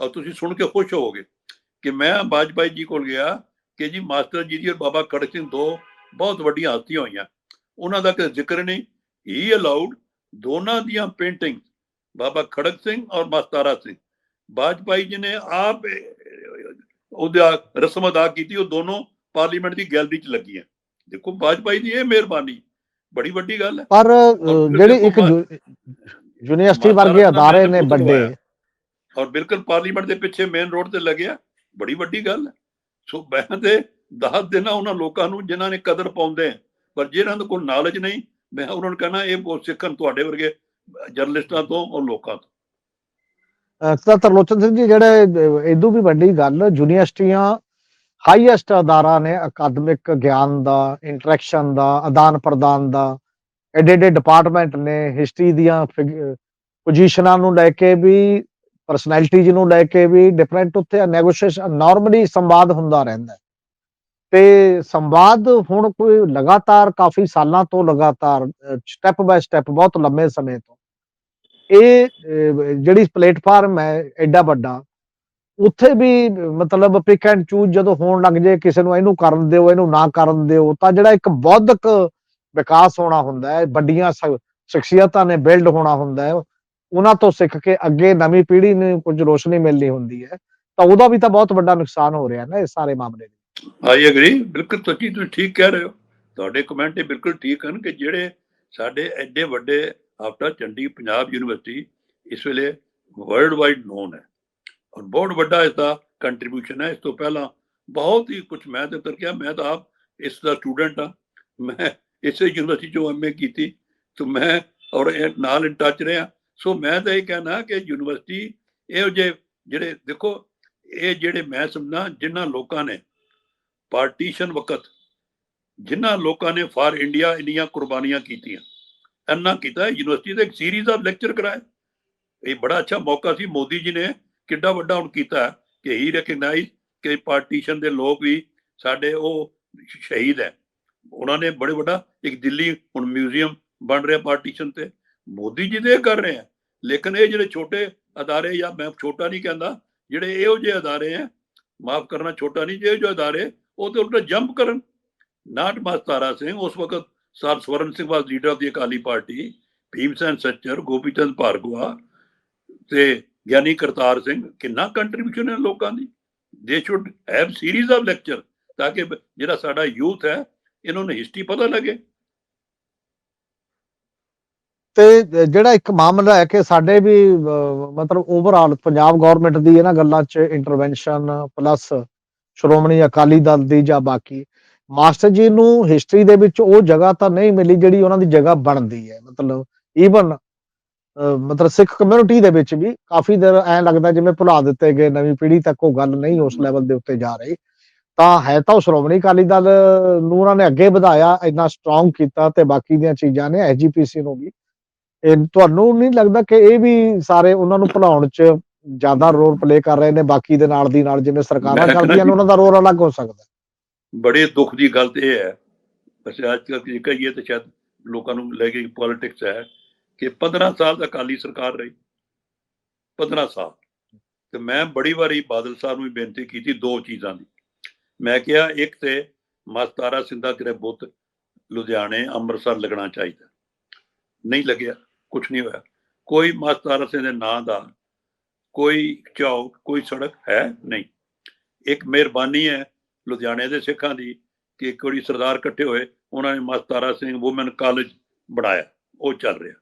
ਔਰ ਤੁਸੀਂ ਸੁਣ ਕੇ ਖੁਸ਼ ਹੋਵੋਗੇ ਕਿ ਮੈਂ ਬਾਜਪਾਈ ਜੀ ਕੋਲ ਗਿਆ ਕਿ ਜੀ ਮਾਸਟਰ ਜੀ ਦੀ ਔਰ ਬਾਬਾ ਖੜਕ ਸਿੰਘ ਦੋ ਬਹੁਤ ਵੱਡੀਆਂ ਹਸਤੀਆਂ ਹੋਈਆਂ। ਉਹਨਾਂ ਦਾ ਕੋਈ ਜ਼ਿਕਰ ਨਹੀਂ। ਹੀ ਅਲਾਉਡ ਦੋਨਾਂ ਦੀਆਂ ਪੇਂਟਿੰਗ ਬਾਬਾ ਖੜਕ ਸਿੰਘ ਔਰ ਮਾਸਤਾਰਾ ਸਿੰਘ। ਬਾਜਪਾਈ ਜੀ ਨੇ ਆਪ ਅਹ, ਉਹਦਾ ਰਸਮ ਅਦਾ ਕੀਤੀ ਉਹ ਦੋਨੋਂ ਪਾਰਲੀਮੈਂਟ ਦੀ ਗੈਲਰੀ 'ਚ ਲੱਗੀਆਂ। ਦੇਖੋ ਬਾਜਪਾਈ ਦੀ ਇਹ ਮਿਹਰਬਾਨੀ ਬੜੀ ਵੱਡੀ ਗੱਲ ਹੈ। ਪਰ ਜਿਹੜੀ ਇੱਕ ਯੂਨੀਵਰਸਿਟੀ ਵਰਗੇ ਅਦਾਰੇ ਨੇ ਵੱਡੇ। ਔਰ ਬਿਲਕੁਲ ਪਾਰਲੀਮੈਂਟ ਦੇ ਪਿੱਛੇ ਮੇਨ ਰੋਡ ਤੇ ਲੱਗਿਆ। ਬੜੀ ਵੱਡੀ ਗੱਲ ਹੈ। ਸੋ ਮੈਂ ਤੇ ਦੱਸ ਦੇਣਾ ਉਹਨਾਂ ਲੋਕਾਂ ਨੂੰ ਜਿਨ੍ਹਾਂ ਨੇ ਕਦਰ ਪਾਉਂਦੇ ਪਰ ਜਿਹਨਾਂ ਦੇ ਕੋਲ ਨੌਲੇਜ ਨਹੀਂ ਮੈਂ ਉਹਨਾਂ ਨੂੰ ਕਹਿਣਾ ਇਹ ਬਹੁਤ ਸਿੱਖਣ ਤੁਹਾਡੇ ਵਰਗੇ ਜਰਨਲਿਸਟਾਂ ਤੋਂ ਔਰ ਲੋਕਾਂ ਤੋਂ। ਤਾਂ ਤਰਲੋਚਨ ਸਿੰਘ ਜੀ ਜਿਹੜੇ ਇਦੋਂ ਵੀ ਵੱਡੀ ਗੱਲ ਯੂਨੀਵਰਸਿਟੀਆਂ ਹਾਈਐਸਟ ਅਦਾਰਾ ਨੇ ਅਕਾਦਮਿਕ ਗਿਆਨ ਦਾ ਇੰਟਰੈਕਸ਼ਨ ਦਾ, ਆਦਾਨ ਪ੍ਰਦਾਨ ਦਾ, ਐਡੇ ਐਡੇ ਡਿਪਾਰਟਮੈਂਟ ਨੇ ਹਿਸਟਰੀ ਦੀਆਂ ਪੋਜੀਸ਼ਨਾਂ ਨੂੰ ਲੈ ਕੇ ਵੀ ਪਰਸਨੈਲਿਟੀਜ਼ ਨੂੰ ਲੈ ਕੇ ਵੀ ਡਿਫਰੈਂਟ ਉੱਥੇ ਨੈਗੋਸ਼ੀਏਸ਼ਨ ਨਾਰਮਲੀ ਸੰਵਾਦ ਹੁੰਦਾ ਰਹਿੰਦਾ ਹੈ। ਤੇ ਸੰਵਾਦ ਹੁਣ ਕੋਈ ਲਗਾਤਾਰ ਕਾਫੀ ਸਾਲਾਂ ਤੋਂ ਲਗਾਤਾਰ ਸਟੈਪ ਬਾਏ ਸਟੈਪ ਬਹੁਤ ਲੰਮੇ ਸਮੇਂ ਤੋਂ ਇਹ ਜਿਹੜੀ ਪਲੇਟਫਾਰਮ ਹੈ, ਐਡਾ ਵੱਡਾ ਉੱਥੇ ਵੀ ਮਤਲਬ ਪਿਕ ਐਂਡ ਚੂਜ਼ ਜਦੋਂ ਹੋਣ ਲੱਗ ਜੇ ਕਿਸੇ ਨੂੰ ਇਹਨੂੰ ਕਰਨ ਦਿਓ, ਇਹਨੂੰ ਨਾ ਕਰਨ ਦਿਓ, ਤਾਂ ਜਿਹੜਾ ਇੱਕ ਬੌਧਿਕ ਵਿਕਾਸ ਹੋਣਾ ਹੁੰਦਾ ਹੈ, ਵੱਡੀਆਂ ਸ਼ਖਸੀਅਤਾਂ ਨੇ ਬਿਲਡ ਹੋਣਾ ਹੁੰਦਾ ਹੈ, ਉਹਨਾਂ ਤੋਂ ਸਿੱਖ ਕੇ ਅੱਗੇ ਨਵੀਂ ਪੀੜ੍ਹੀ ਨੂੰ ਕੁਝ ਰੋਸ਼ਨੀ ਮਿਲਣੀ ਹੁੰਦੀ ਹੈ, ਤਾਂ ਉਹਦਾ ਵੀ ਤਾਂ ਬਹੁਤ ਵੱਡਾ ਨੁਕਸਾਨ ਹੋ ਰਿਹਾ ਨਾ ਇਸ ਸਾਰੇ ਮਾਮਲੇ ਵਿੱਚ। ਆਈ ਐਗਰੀ ਬਿਲਕੁਲ ਤੁਸੀਂ ਤੁਸੀਂ ਠੀਕ ਕਹਿ ਰਹੇ ਹੋ। ਤੁਹਾਡੇ ਕਮੈਂਟ ਬਿਲਕੁਲ ਠੀਕ ਹਨ ਕਿ ਜਿਹੜੇ ਸਾਡੇ ਐਡੇ ਵੱਡੇ ਆਫਟਰ ਚੰਡੀ ਪੰਜਾਬ ਯੂਨੀਵਰਸਿਟੀ ਇਸ ਵੇਲੇ ਵਰਲਡ ਵਾਈਡ ਨੋਨ ਹੈ। ਔਰ ਬਹੁਤ ਵੱਡਾ ਇਸ ਦਾ ਕੰਟਰੀਬਿਊਸ਼ਨ ਹੈ। ਇਸ ਤੋਂ ਪਹਿਲਾਂ ਬਹੁਤ ਹੀ ਕੁਝ ਮੈਂ ਤੇ ਉਤਰ ਗਿਆ। ਮੈਂ ਤਾਂ ਆਪ ਇਸ ਦਾ ਸਟੂਡੈਂਟ ਹਾਂ। ਮੈਂ ਇਸੇ ਯੂਨੀਵਰਸਿਟੀ ਚੋਂ ਐਮਏ ਕੀਤੀ। ਤੇ ਮੈਂ ਔਰ ਨਾਲ ਇਨ ਟੱਚ ਰਿਹਾ ਸੋ ਮੈਂ ਤਾਂ ਇਹ ਕਹਿਣਾ ਕਿ ਯੂਨੀਵਰਸਿਟੀ ਇਹੋ ਜਿਹੇ ਜਿਹੜੇ ਦੇਖੋ, ਇਹ ਜਿਹੜੇ ਮੈਂ ਸਮਝਣਾ ਜਿਨ੍ਹਾਂ ਲੋਕਾਂ ਨੇ ਪਾਰਟੀਸ਼ਨ ਵਕਤ ਜਿਨ੍ਹਾਂ ਲੋਕਾਂ ਨੇ ਫਾਰ ਇੰਡੀਆ ਇੰਨੀਆਂ ਕੁਰਬਾਨੀਆਂ ਕੀਤੀਆਂ, ਇੰਨਾ ਕੀਤਾ। ਯੂਨੀਵਰਸਿਟੀ ਦੇ ਇੱਕ ਸੀਰੀਜ਼ ਆਫ ਲੈਕਚਰ ਕਰਾਏ। ਇਹ ਬੜਾ ਅੱਛਾ ਮੌਕਾ ਸੀ। ਮੋਦੀ ਜੀ ਨੇ ਕਿੱਡਾ ਵੱਡਾ ਹੁਣ ਕੀਤਾ ਕਿ ਹੀ ਰਿਕਗਨਾਈਜ਼ ਕਿ ਪਾਰਟੀਸ਼ਨ ਦੇ ਲੋਕ ਵੀ ਸਾਡੇ ਉਹ ਸ਼ਹੀਦ ਹੈ। ਉਹਨਾਂ ਨੇ ਬੜੇ ਵੱਡਾ ਇੱਕ ਦਿੱਲੀ ਹੁਣ ਮਿਊਜ਼ੀਅਮ ਬਣ ਰਿਹਾ ਪਾਰਟੀਸ਼ਨ ਤੇ। ਮੋਦੀ ਜੀ ਦੇ ਕਰ ਰਹੇ ਆ। ਲੇਕਿਨ ਇਹ ਜਿਹੜੇ ਛੋਟੇ ਅਦਾਰੇ ਜਾਂ ਮੈਂ ਛੋਟਾ ਨਹੀਂ ਕਹਿੰਦਾ, ਜਿਹੜੇ ਇਹੋ ਜਿਹੇ ਅਦਾਰੇ ਆ, ਮਾਫ ਕਰਨਾ ਛੋਟਾ ਨਹੀਂ, ਜਿਹੇ ਜੋ ਅਦਾਰੇ, ਉਹ ਤੇ ਉਲਟਾ ਜੰਪ ਕਰਨ। ਨਾਟ ਮਾਸਤਾਰਾ ਸਿੰਘ, ਉਸ ਵਕਤ sir Swaran Singh was leader of the Akali party, Bhim Sen Sachar, Gopichand Bhargava ਤੇ ਗਿਆਨੀ ਕਰਤਾਰ ਸਿੰਘ, ਕਿੰਨਾ ਕੰਟਰੀਬਿਊਸ਼ਨ ਹੈ ਲੋਕਾਂ ਦੀ? They should have series of lecture ਤਾਂ ਕਿ ਜਿਹੜਾ ਸਾਡਾ ਯੂਥ ਹੈ, ਇਹਨਾਂ ਨੂੰ ਹਿਸਟਰੀ ਪਤਾ ਲੱਗੇ। ਤੇ ਜਿਹੜਾ ਇੱਕ ਮਾਮਲਾ ਹੈ ਕਿ ਸਾਡੇ ਵੀ ਮਤਲਬ ਓਵਰਆਲ ਪੰਜਾਬ ਗਵਰਨਮੈਂਟ ਦੀ ਇਹਨਾਂ ਗੱਲਾਂ 'ਚ ਇੰਟਰਵੈਂਸ਼ਨ ਪਲੱਸ ਸ਼੍ਰੋਮਣੀ ਅਕਾਲੀ ਦਲ ਦੀ ਜਾਂ ਬਾਕੀ, ਮਾਸਟਰ ਜੀ ਨੂੰ ਹਿਸਟਰੀ ਦੇ ਵਿੱਚ ਉਹ ਜਗ੍ਹਾ ਤਾਂ ਨਹੀਂ ਮਿਲੀ ਜਿਹੜੀ ਉਹਨਾਂ ਦੀ ਜਗ੍ਹਾ ਬਣਦੀ ਹੈ। ਮਤਲਬ ਈਵਨ ਮਤਲਬ ਸਿੱਖ ਕਮਿਊਨਿਟੀ ਦੇ ਵਿੱਚ ਵੀ ਕਾਫੀ ਦੇਰ ਐ ਲੱਗਦਾ ਜਿਵੇਂ ਭੁਲਾ ਦਿੱਤੇ ਗਏ ਨਵੀਂ ਪੀੜ੍ਹੀ ਤੱਕ ਉਹ ਗੱਲ ਨਹੀਂ ਉਸ ਲੈਵਲ ਦੇ ਉੱਤੇ ਜਾ ਰਹੀ। ਤਾਂ ਹੈ ਤਾਂ ਸ਼੍ਰੋਮਣੀ ਅਕਾਲੀ ਦਲ ਨੂੰ ਉਹਨਾਂ ਨੇ ਅੱਗੇ ਵਧਾਇਆ ਇੰਨਾ ਸਟਰੋਂਗ ਕੀਤਾ ਤੇ ਬਾਕੀ ਦੀਆਂ ਚੀਜ਼ਾਂ ਨੇ ਐਜੀਪੀਸੀ ਨੂੰ ਵੀ। ਇਹ ਤੁਹਾਨੂੰ ਨਹੀਂ ਲੱਗਦਾ ਕਿ ਇਹ ਵੀ ਸਾਰੇ ਉਹਨਾਂ ਨੂੰ ਭੁਲਾਉਣ 'ਚ ਜ਼ਿਆਦਾ ਰੋਲ ਪਲੇ ਕਰ ਰਹੇ ਨੇ ਬਾਕੀ ਦੇ ਨਾਲ ਦੀ ਨਾਲ ਜਿਵੇਂ ਸਰਕਾਰਾਂ ਕਰਦੀਆਂ ਨੇ ਉਹਨਾਂ ਦਾ ਰੋਲ ਅਲੱਗ ਹੋ ਸਕਦਾ। ਬੜੇ ਦੁੱਖ ਦੀ ਗੱਲ ਤੇ ਇਹ ਹੈ। ਵੈਸੇ ਅੱਜ ਕੱਲ੍ਹ ਕਹੀਏ ਤਾਂ ਸ਼ਾਇਦ ਲੋਕਾਂ ਨੂੰ ਲੈ ਕੇ ਪੋਲਿਟਿਕਸ ਹੈ। ਕਿ 15 ਸਾਲ ਅਕਾਲੀ ਸਰਕਾਰ ਰਹੀ। 15 ਸਾਲ। ਤੇ ਮੈਂ ਬੜੀ ਵਾਰੀ ਬਾਦਲ ਸਾਹਿਬ ਨੂੰ ਵੀ ਬੇਨਤੀ ਕੀਤੀ ਦੋ ਚੀਜ਼ਾਂ ਦੀ। ਮੈਂ ਕਿਹਾ, ਇੱਕ ਤੇ ਮਸਤਾਰਾ ਸਿੰਧਾ ਤੇਰੇ ਬੁੱਤ ਲੁਧਿਆਣੇ, ਅੰਮ੍ਰਿਤਸਰ ਲੱਗਣਾ ਚਾਹੀਦਾ। ਨਹੀਂ ਲੱਗਿਆ ਕੁਝ ਨਹੀਂ ਹੋਇਆ। ਕੋਈ ਮਸਤਾਰਾ ਸਿੰਘ ਦੇ ਨਾਂ ਦਾ ਕੋਈ ਚੌਕ, ਕੋਈ ਸੜਕ ਹੈ ਨਹੀਂ। ਇੱਕ ਮਿਹਰਬਾਨੀ ਹੈ ਲੁਧਿਆਣੇ ਦੇ ਸਿੱਖਾਂ ਦੀ ਕਿ ਇੱਕ ਵਾਰੀ ਸਰਦਾਰ ਇਕੱਠੇ ਹੋਏ, ਉਹਨਾਂ ਨੇ ਮਸਤਾਰਾ ਸਿੰਘ ਔਮਨ ਕਾਲਜ ਬਣਾਇਆ। ਉਹ ਚੱਲ ਰਿਹਾ।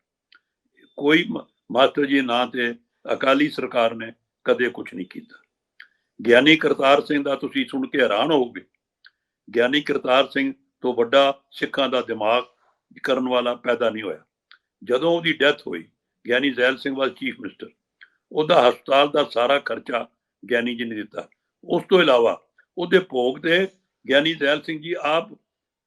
ਕੋਈ ਮਾਸਟਰ ਜੀ ਨਾਂ ਤੇ ਅਕਾਲੀ ਸਰਕਾਰ ਨੇ ਕਦੇ ਕੁਝ ਨਹੀਂ ਕੀਤਾ। ਗਿਆਨੀ ਕਰਤਾਰ ਸਿੰਘ ਦਾ ਤੁਸੀਂ ਸੁਣ ਕੇ ਹੈਰਾਨ ਹੋਵੋਗੇ। ਗਿਆਨੀ ਕਰਤਾਰ ਸਿੰਘ ਤੋਂ ਵੱਡਾ ਸਿੱਖਾਂ ਦਾ ਦਿਮਾਗ ਕਰਨ ਵਾਲਾ ਪੈਦਾ ਨਹੀਂ ਹੋਇਆ। ਜਦੋਂ ਉਹਦੀ ਡੈਥ ਹੋਈ, Giani Zail Singh was chief minister, ਉਹਦਾ ਹਸਪਤਾਲ ਦਾ ਸਾਰਾ ਖਰਚਾ ਗਿਆਨੀ ਜੀ ਨੇ ਦਿੱਤਾ। ਉਸ ਤੋਂ ਇਲਾਵਾ ਉਹਦੇ ਭੋਗ ਤੇ ਗਿਆਨੀ ਜ਼ੈਲ ਸਿੰਘ ਜੀ ਆਪ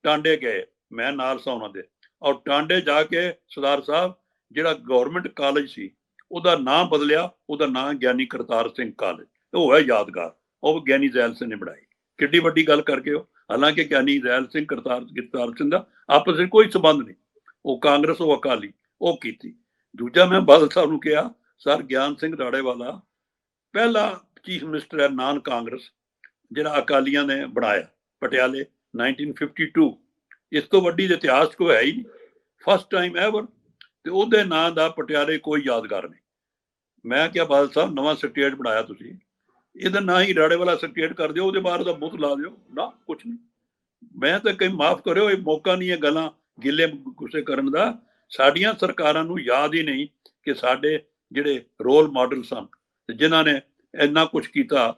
ਟਾਂਡੇ ਗਏ। ਮੈਂ ਨਾਲ ਸਾਂ ਉਹਨਾਂ ਦੇ। ਔਰ ਟਾਂਡੇ ਜਾ ਕੇ ਸਰਦਾਰ ਸਾਹਿਬ ਜਿਹੜਾ ਗਵਰਨਮੈਂਟ ਕਾਲਜ ਸੀ, ਉਹਦਾ ਨਾਮ ਬਦਲਿਆ, ਉਹਦਾ ਨਾਮ ਗਿਆਨੀ ਕਰਤਾਰ ਸਿੰਘ ਕਾਲਜ ਉਹ ਹੈ ਯਾਦਗਾਰ, ਉਹ ਗਿਆਨੀ ਜ਼ੈਲ ਸਿੰਘ ਨੇ ਬਣਾਈ। ਕਿੱਡੀ ਵੱਡੀ ਗੱਲ ਕਰਕੇ ਉਹ। ਹਾਲਾਂਕਿ ਗਿਆਨੀ ਜ਼ੈਲ ਸਿੰਘ, ਕਰਤਾਰ ਕਰਤਾਰ ਸਿੰਘ ਦਾ ਆਪਸ ਵਿੱਚ ਕੋਈ ਸਬੰਧ ਨਹੀਂ। ਉਹ ਕਾਂਗਰਸ, ਉਹ ਅਕਾਲੀ, ਉਹ ਕੀਤੀ। ਦੂਜਾ ਮੈਂ ਬਾਦਲ ਸਾਹਿਬ ਨੂੰ ਕਿਹਾ, ਸਰ, ਗਿਆਨ ਸਿੰਘ ਰਾੜੇਵਾਲਾ, ਪਹਿਲਾ ਚੀਫ ਮਿਨਿਸਟਰ ਹੈ ਨਾਨ ਕਾਂਗਰਸ, ਜਿਹੜਾ ਅਕਾਲੀਆਂ ਨੇ ਬਣਾਇਆ, ਪਟਿਆਲੇ 1952 ਇਸ ਤੋਂ ਵੱਡੀ ਇਤਿਹਾਸ ਕੋਈ ਹੈ ਹੀ ਨਹੀਂ। ਫਸਟ ਟਾਈਮ ਐਵਰ ਤੇ ਉਹਦੇ ਨਾਂ ਦਾ ਪਟਿਆਲੇ ਕੋਈ ਯਾਦਗਾਰ ਨਹੀਂ। ਮੈਂ ਕਿਹਾ, ਬਾਦਲ ਸਾਹਿਬ, ਨਵਾਂ ਸਟੇਟ ਬਣਾਇਆ ਤੁਸੀਂ। ਇਹਦਾ ਨਾਂ ਹੀ ਰਾੜੇ ਵਾਲਾ ਸਟੇਟ ਕਰ ਦਿਓ, ਉਹਦੇ ਬਾਅਦ ਦਾ ਬੁੱਤ ਲਾ ਦਿਓ। ਨਾ, ਕੁਛ ਨਹੀਂ। ਮੈਂ ਤਾਂ ਕਈ ਮਾਫ ਕਰਿਓ, ਇਹ ਮੌਕਾ ਨਹੀਂ ਇਹ ਗੱਲਾਂ ਗਿੱਲੇ ਗੁੱਸੇ ਕਰਨ ਦਾ। ਸਾਡੀਆਂ ਸਰਕਾਰਾਂ ਨੂੰ ਯਾਦ ਹੀ ਨਹੀਂ ਕਿ ਸਾਡੇ ਜਿਹੜੇ ਰੋਲ ਮਾਡਲ ਸਨ ਤੇ ਜਿਨ੍ਹਾਂ ਨੇ ਇੰਨਾ ਕੁਝ ਕੀਤਾ।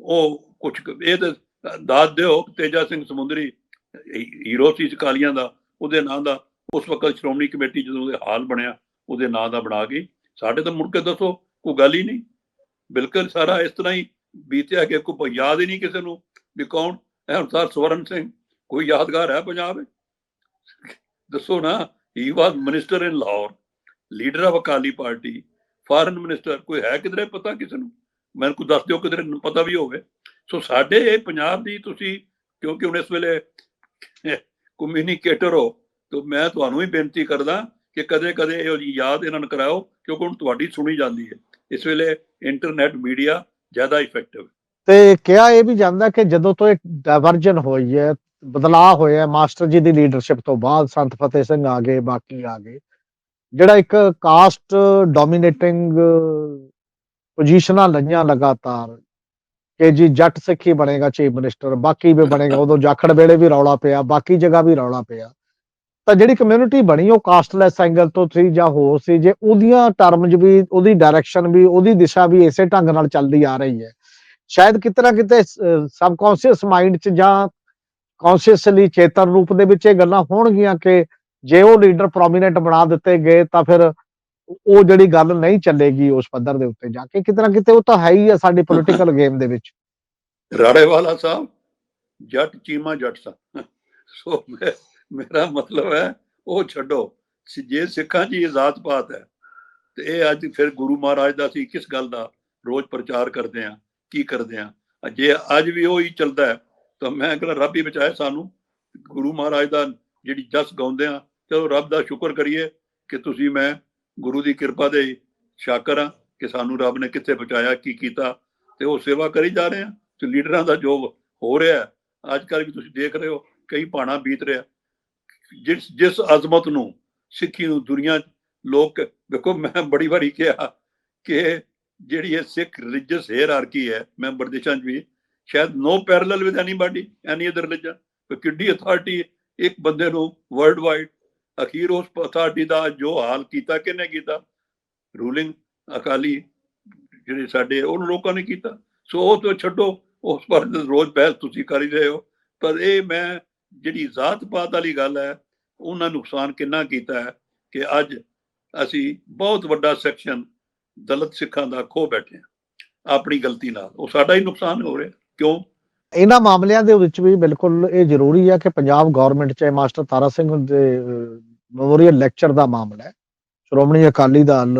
ਉਹ ਕੁਝ ਇਹ ਤਾਂ ਦਾਦ ਦਿਓ, ਤੇਜਾ ਸਿੰਘ ਸਮੁੰਦਰੀ ਹੀਰੋ ਸੀ ਕਾਲੀਆਂ ਦਾ, ਉਹਦੇ ਨਾਂ ਦਾ ਉਸ ਵਕਤ ਸ਼੍ਰੋਮਣੀ ਕਮੇਟੀ ਜਦੋਂ ਉਹਦੇ ਹਾਲ ਬਣਿਆ, ਉਹਦੇ ਨਾਂ ਦਾ ਬਣਾ ਗਈ ਸਾਡੇ ਤਾਂ ਮੁੜ ਕੇ ਦੱਸੋ, ਕੋਈ ਗੱਲ ਹੀ ਨਹੀਂ। ਬਿਲਕੁਲ ਸਾਰਾ ਇਸ ਤਰ੍ਹਾਂ ਹੀ ਬੀਤਿਆ ਕਿ ਕੋਈ ਯਾਦ ਹੀ ਨਹੀਂ ਕਿਸੇ ਨੂੰ ਵੀ ਕੌਣ। ਹੈ ਸਰ ਸਵਰਨ ਸਿੰਘ, ਕੋਈ ਯਾਦਗਾਰ ਹੈ ਪੰਜਾਬ ਦੱਸੋ ਨਾ ਹੀ was minister in Lahore leader of Akali party foreign minister ਕੋਈ ਹੈ ਕਿਧਰੇ ਪਤਾ ਕਿਸੇ ਨੂੰ? ਮੈਨੂੰ ਕੋਈ ਦੱਸ ਦਿਓ ਕਿਧਰੇ ਪਤਾ ਵੀ ਹੋਵੇ। ਸੋ ਸਾਡੇ ਇਹ ਪੰਜਾਬ ਦੀ ਤੁਸੀਂ, ਕਿਉਂਕਿ ਹੁਣ ਇਸ ਵੇਲੇ ਕਮਿਊਨੀਕੇਟਰ ਹੋ ਤਾਂ ਮੈਂ ਤੁਹਾਨੂੰ ਹੀ ਬੇਨਤੀ ਕਰਦਾ ਕਿ ਕਦੇ-ਕਦੇ ਇਹੋ ਜੀ ਯਾਦ ਇਹਨਾਂ ਨੂੰ ਕਰਾਓ, ਕਿਉਂਕਿ ਹੁਣ ਤੁਹਾਡੀ ਸੁਣੀ ਜਾਂਦੀ ਹੈ। ਇਸ ਵੇਲੇ ਇੰਟਰਨੈਟ ਮੀਡੀਆ ਜ਼ਿਆਦਾ ਇਫੈਕਟਿਵ ਤੇ ਕਿਹਾ ਇਹ ਵੀ ਜਾਂਦਾ ਕਿ ਜਦੋਂ ਤੋਂ ਇਹ ਡਾਇਵਰਜਨ ਹੋਈ ਹੈ, ਬਦਲਾਅ ਹੋਇਆ, ਮਾਸਟਰ ਜੀ ਦੀ ਲੀਡਰਸ਼ਿਪ ਤੋਂ ਬਾਅਦ ਸੰਤ ਫਤਿਹ ਸਿੰਘ ਆ ਗਏ, ਬਾਕੀ ਆ ਗਏ। ਜਿਹੜਾ ਇੱਕ ਕਾਸਟ ਡੋਮੀਨੇਟਿੰਗ ਪੋਜੀਸ਼ਨਾਂ ਲਈਆਂ ਲਗਾਤਾਰ, ਕਿ ਜੀ ਜੱਟ ਸਿੱਖੀ ਬਣੇਗਾ ਚੀਫ ਮਿਨਿਸਟਰ ਬਾਕੀ ਵੀ ਬਣੇਗਾ, ਉਦੋਂ ਜਾਖੜ ਵੇਲੇ ਵੀ ਰੌਲਾ ਪਿਆ, ਬਾਕੀ ਜਗ੍ਹਾ ਵੀ ਰੌਲਾ ਪਿਆ। ਤਾਂ ਜਿਹੜੀ ਕਮਿਊਨਿਟੀ ਬਣੀ, ਉਹ ਕਾਸਟਲੈਸ ਐਂਗਲ ਤੋਂ ਸੀ ਜਾਂ ਹੋਰ ਸੀ, ਜੇ ਉਹਦੀਆਂ ਟਰਮਜ਼ ਵੀ, ਉਹਦੀ ਡਾਇਰੈਕਸ਼ਨ ਵੀ, ਉਹਦੀ ਦਿਸ਼ਾ ਵੀ ਇਸੇ ਢੰਗ ਨਾਲ ਚੱਲਦੀ ਆ ਰਹੀ ਹੈ। ਸ਼ਾਇਦ ਕਿਤੇ ਕਿਤੇ ਸਬਕੌਂਸ਼ੀਅਸ ਮਾਈਂਡ 'ਚ ਜਾਂ ਕੌਂਸ਼ੀਅਸਲੀ ਚੇਤਨ ਰੂਪ ਦੇ ਵਿੱਚ ਇਹ ਗੱਲਾਂ ਹੋਣਗੀਆਂ ਕਿ ਜੇ ਉਹ ਲੀਡਰ ਪ੍ਰੋਮਿਨੈਂਟ ਬਣਾ ਦਿੱਤੇ ਗਏ, ਤਾਂ ਫਿਰ ਉਹ ਜਿਹੜੀ ਗੱਲ ਨਹੀਂ ਚੱਲੇਗੀ ਉਸ ਪੱਧਰ ਦੇ ਉੱਤੇ ਜਾ ਕੇ। ਕਿਤੇ ਨਾ ਕਿਤੇ ਉਹ ਤਾਂ ਹੈ ਹੀ ਆ ਸਾਡੀ ਪੋਲਿਟੀਕਲ ਗੇਮ ਦੇ ਵਿੱਚ। ਰਾੜੇਵਾਲਾ ਸਾਹਿਬ, ਜੱਟ ਚੀਮਾ ਜੱਟ ਸਾ। ਸੋ ਮੈਂ ਮੇਰਾ ਮਤਲਬ ਹੈ ਉਹ ਛੱਡੋ। ਜੇ ਸਿੱਖਾਂ 'ਚ ਇਹ ਜ਼ਾਤ ਪਾਤ ਹੈ ਤੇ ਇਹ ਅੱਜ ਫਿਰ ਗੁਰੂ ਮਹਾਰਾਜ ਦਾ ਅਸੀਂ ਕਿਸ ਗੱਲ ਦਾ ਰੋਜ਼ ਪ੍ਰਚਾਰ ਕਰਦੇ ਆ ਕੀ ਕਰਦੇ ਆ ਜੇ ਅੱਜ ਵੀ ਉਹ ਹੀ ਚੱਲਦਾ ਹੈ, ਤਾਂ ਮੈਂ ਕਹਿੰਦਾ ਰੱਬ ਹੀ ਬਚਾਏ ਸਾਨੂੰ। ਗੁਰੂ ਮਹਾਰਾਜ ਦਾ ਜਿਹੜੀ ਜਸ ਗਾਉਂਦੇ ਆ ਚਲੋ ਰੱਬ ਦਾ ਸ਼ੁਕਰ ਕਰੀਏ ਕਿ ਤੁਸੀਂ ਮੈਂ ਗੁਰੂ ਦੀ ਕਿਰਪਾ ਦੇ ਸ਼ਾਕਰ ਆ ਕਿ ਸਾਨੂੰ ਰੱਬ ਨੇ ਕਿੱਥੇ ਬਚਾਇਆ ਕੀ ਕੀਤਾ ਤੇ ਉਹ ਸੇਵਾ ਕਰੀ ਜਾ ਰਹੇ ਆ ਤੇ ਲੀਡਰਾਂ ਦਾ ਜੋਬ ਹੋ ਰਿਹਾ ਅੱਜ ਕੱਲ੍ਹ ਵੀ ਤੁਸੀਂ ਦੇਖ ਰਹੇ ਹੋ ਕਈ ਪਾਣਾ ਬੀਤ ਰਿਹਾ। ਜਿਸ ਜਿਸ ਅਜ਼ਮਤ ਨੂੰ ਸਿੱਖੀ ਨੂੰ ਦੁਨੀਆ, ਲੋਕ ਦੇਖੋ ਮੈਂ ਬੜੀ ਵਾਰੀ ਕਿਹਾ ਕਿ ਜਿਹੜੀ ਇਹ ਸਿੱਖ ਰਿਲੀਜੀਅਸ ਹੇਅਰਆਰਕੀ ਹੈ, ਮੈਂ ਵਿਦੇਸ਼ਾਂ 'ਚ ਵੀ ਸ਼ਾਇਦ no parallel with anybody any other religion ਕਿ ਕਿੱਡੀ ਅਥਾਰਟੀ ਇੱਕ ਬੰਦੇ ਨੂੰ ਵਰਲਡ ਵਾਈਡ ਅਖੀਰ ਉਸ ਅਥਾਰਟੀ ਦਾ ਜੋ ਹਾਲ ਕੀਤਾ, ਕਿਹਨੇ ਕੀਤਾ? ਰੂਲਿੰਗ ਅਕਾਲੀ ਜਿਹੜੇ ਸਾਡੇ, ਉਹਨਾਂ ਲੋਕਾਂ ਨੇ ਕੀਤਾ। ਸੋ ਉਹ ਤੋਂ ਛੱਡੋ, ਉਸ ਪਰ ਰੋਜ਼ ਬਹਿਸ ਤੁਸੀਂ ਕਰ ਹੀ ਰਹੇ ਹੋ। ਪਰ ਇਹ ਮੈਂ ਜਿਹੜੀ ਜ਼ਾਤ ਪਾਤ ਵਾਲੀ ਗੱਲ ਹੈ, ਉਹਨਾਂ ਨੁਕਸਾਨ ਕਿੰਨਾ ਕੀਤਾ ਹੈ ਕਿ ਅੱਜ ਅਸੀਂ ਬਹੁਤ ਵੱਡਾ ਸੈਕਸ਼ਨ ਦਲਿਤ ਸਿੱਖਾਂ ਦਾ ਖੋ ਬੈਠੇ ਹਾਂ, ਆਪਣੀ ਗਲਤੀ ਨਾਲ। ਉਹ ਸਾਡਾ ਹੀ ਨੁਕਸਾਨ ਹੋ ਰਿਹਾ। ਕਿਉਂ? ਇਹਨਾਂ ਮਾਮਲਿਆਂ ਦੇ ਵਿੱਚ ਵੀ ਬਿਲਕੁਲ ਇਹ ਜ਼ਰੂਰੀ ਹੈ ਕਿ ਪੰਜਾਬ ਗਵਰਨਮੈਂਟ ਚਾਹੇ ਮਾਸਟਰ ਤਾਰਾ ਸਿੰਘ ਦੇ ਮੈਮੋਰੀਅਲ ਲੈਕਚਰ ਦਾ ਮਾਮਲਾ ਹੈ। ਸ਼੍ਰੋਮਣੀ ਅਕਾਲੀ ਦਲ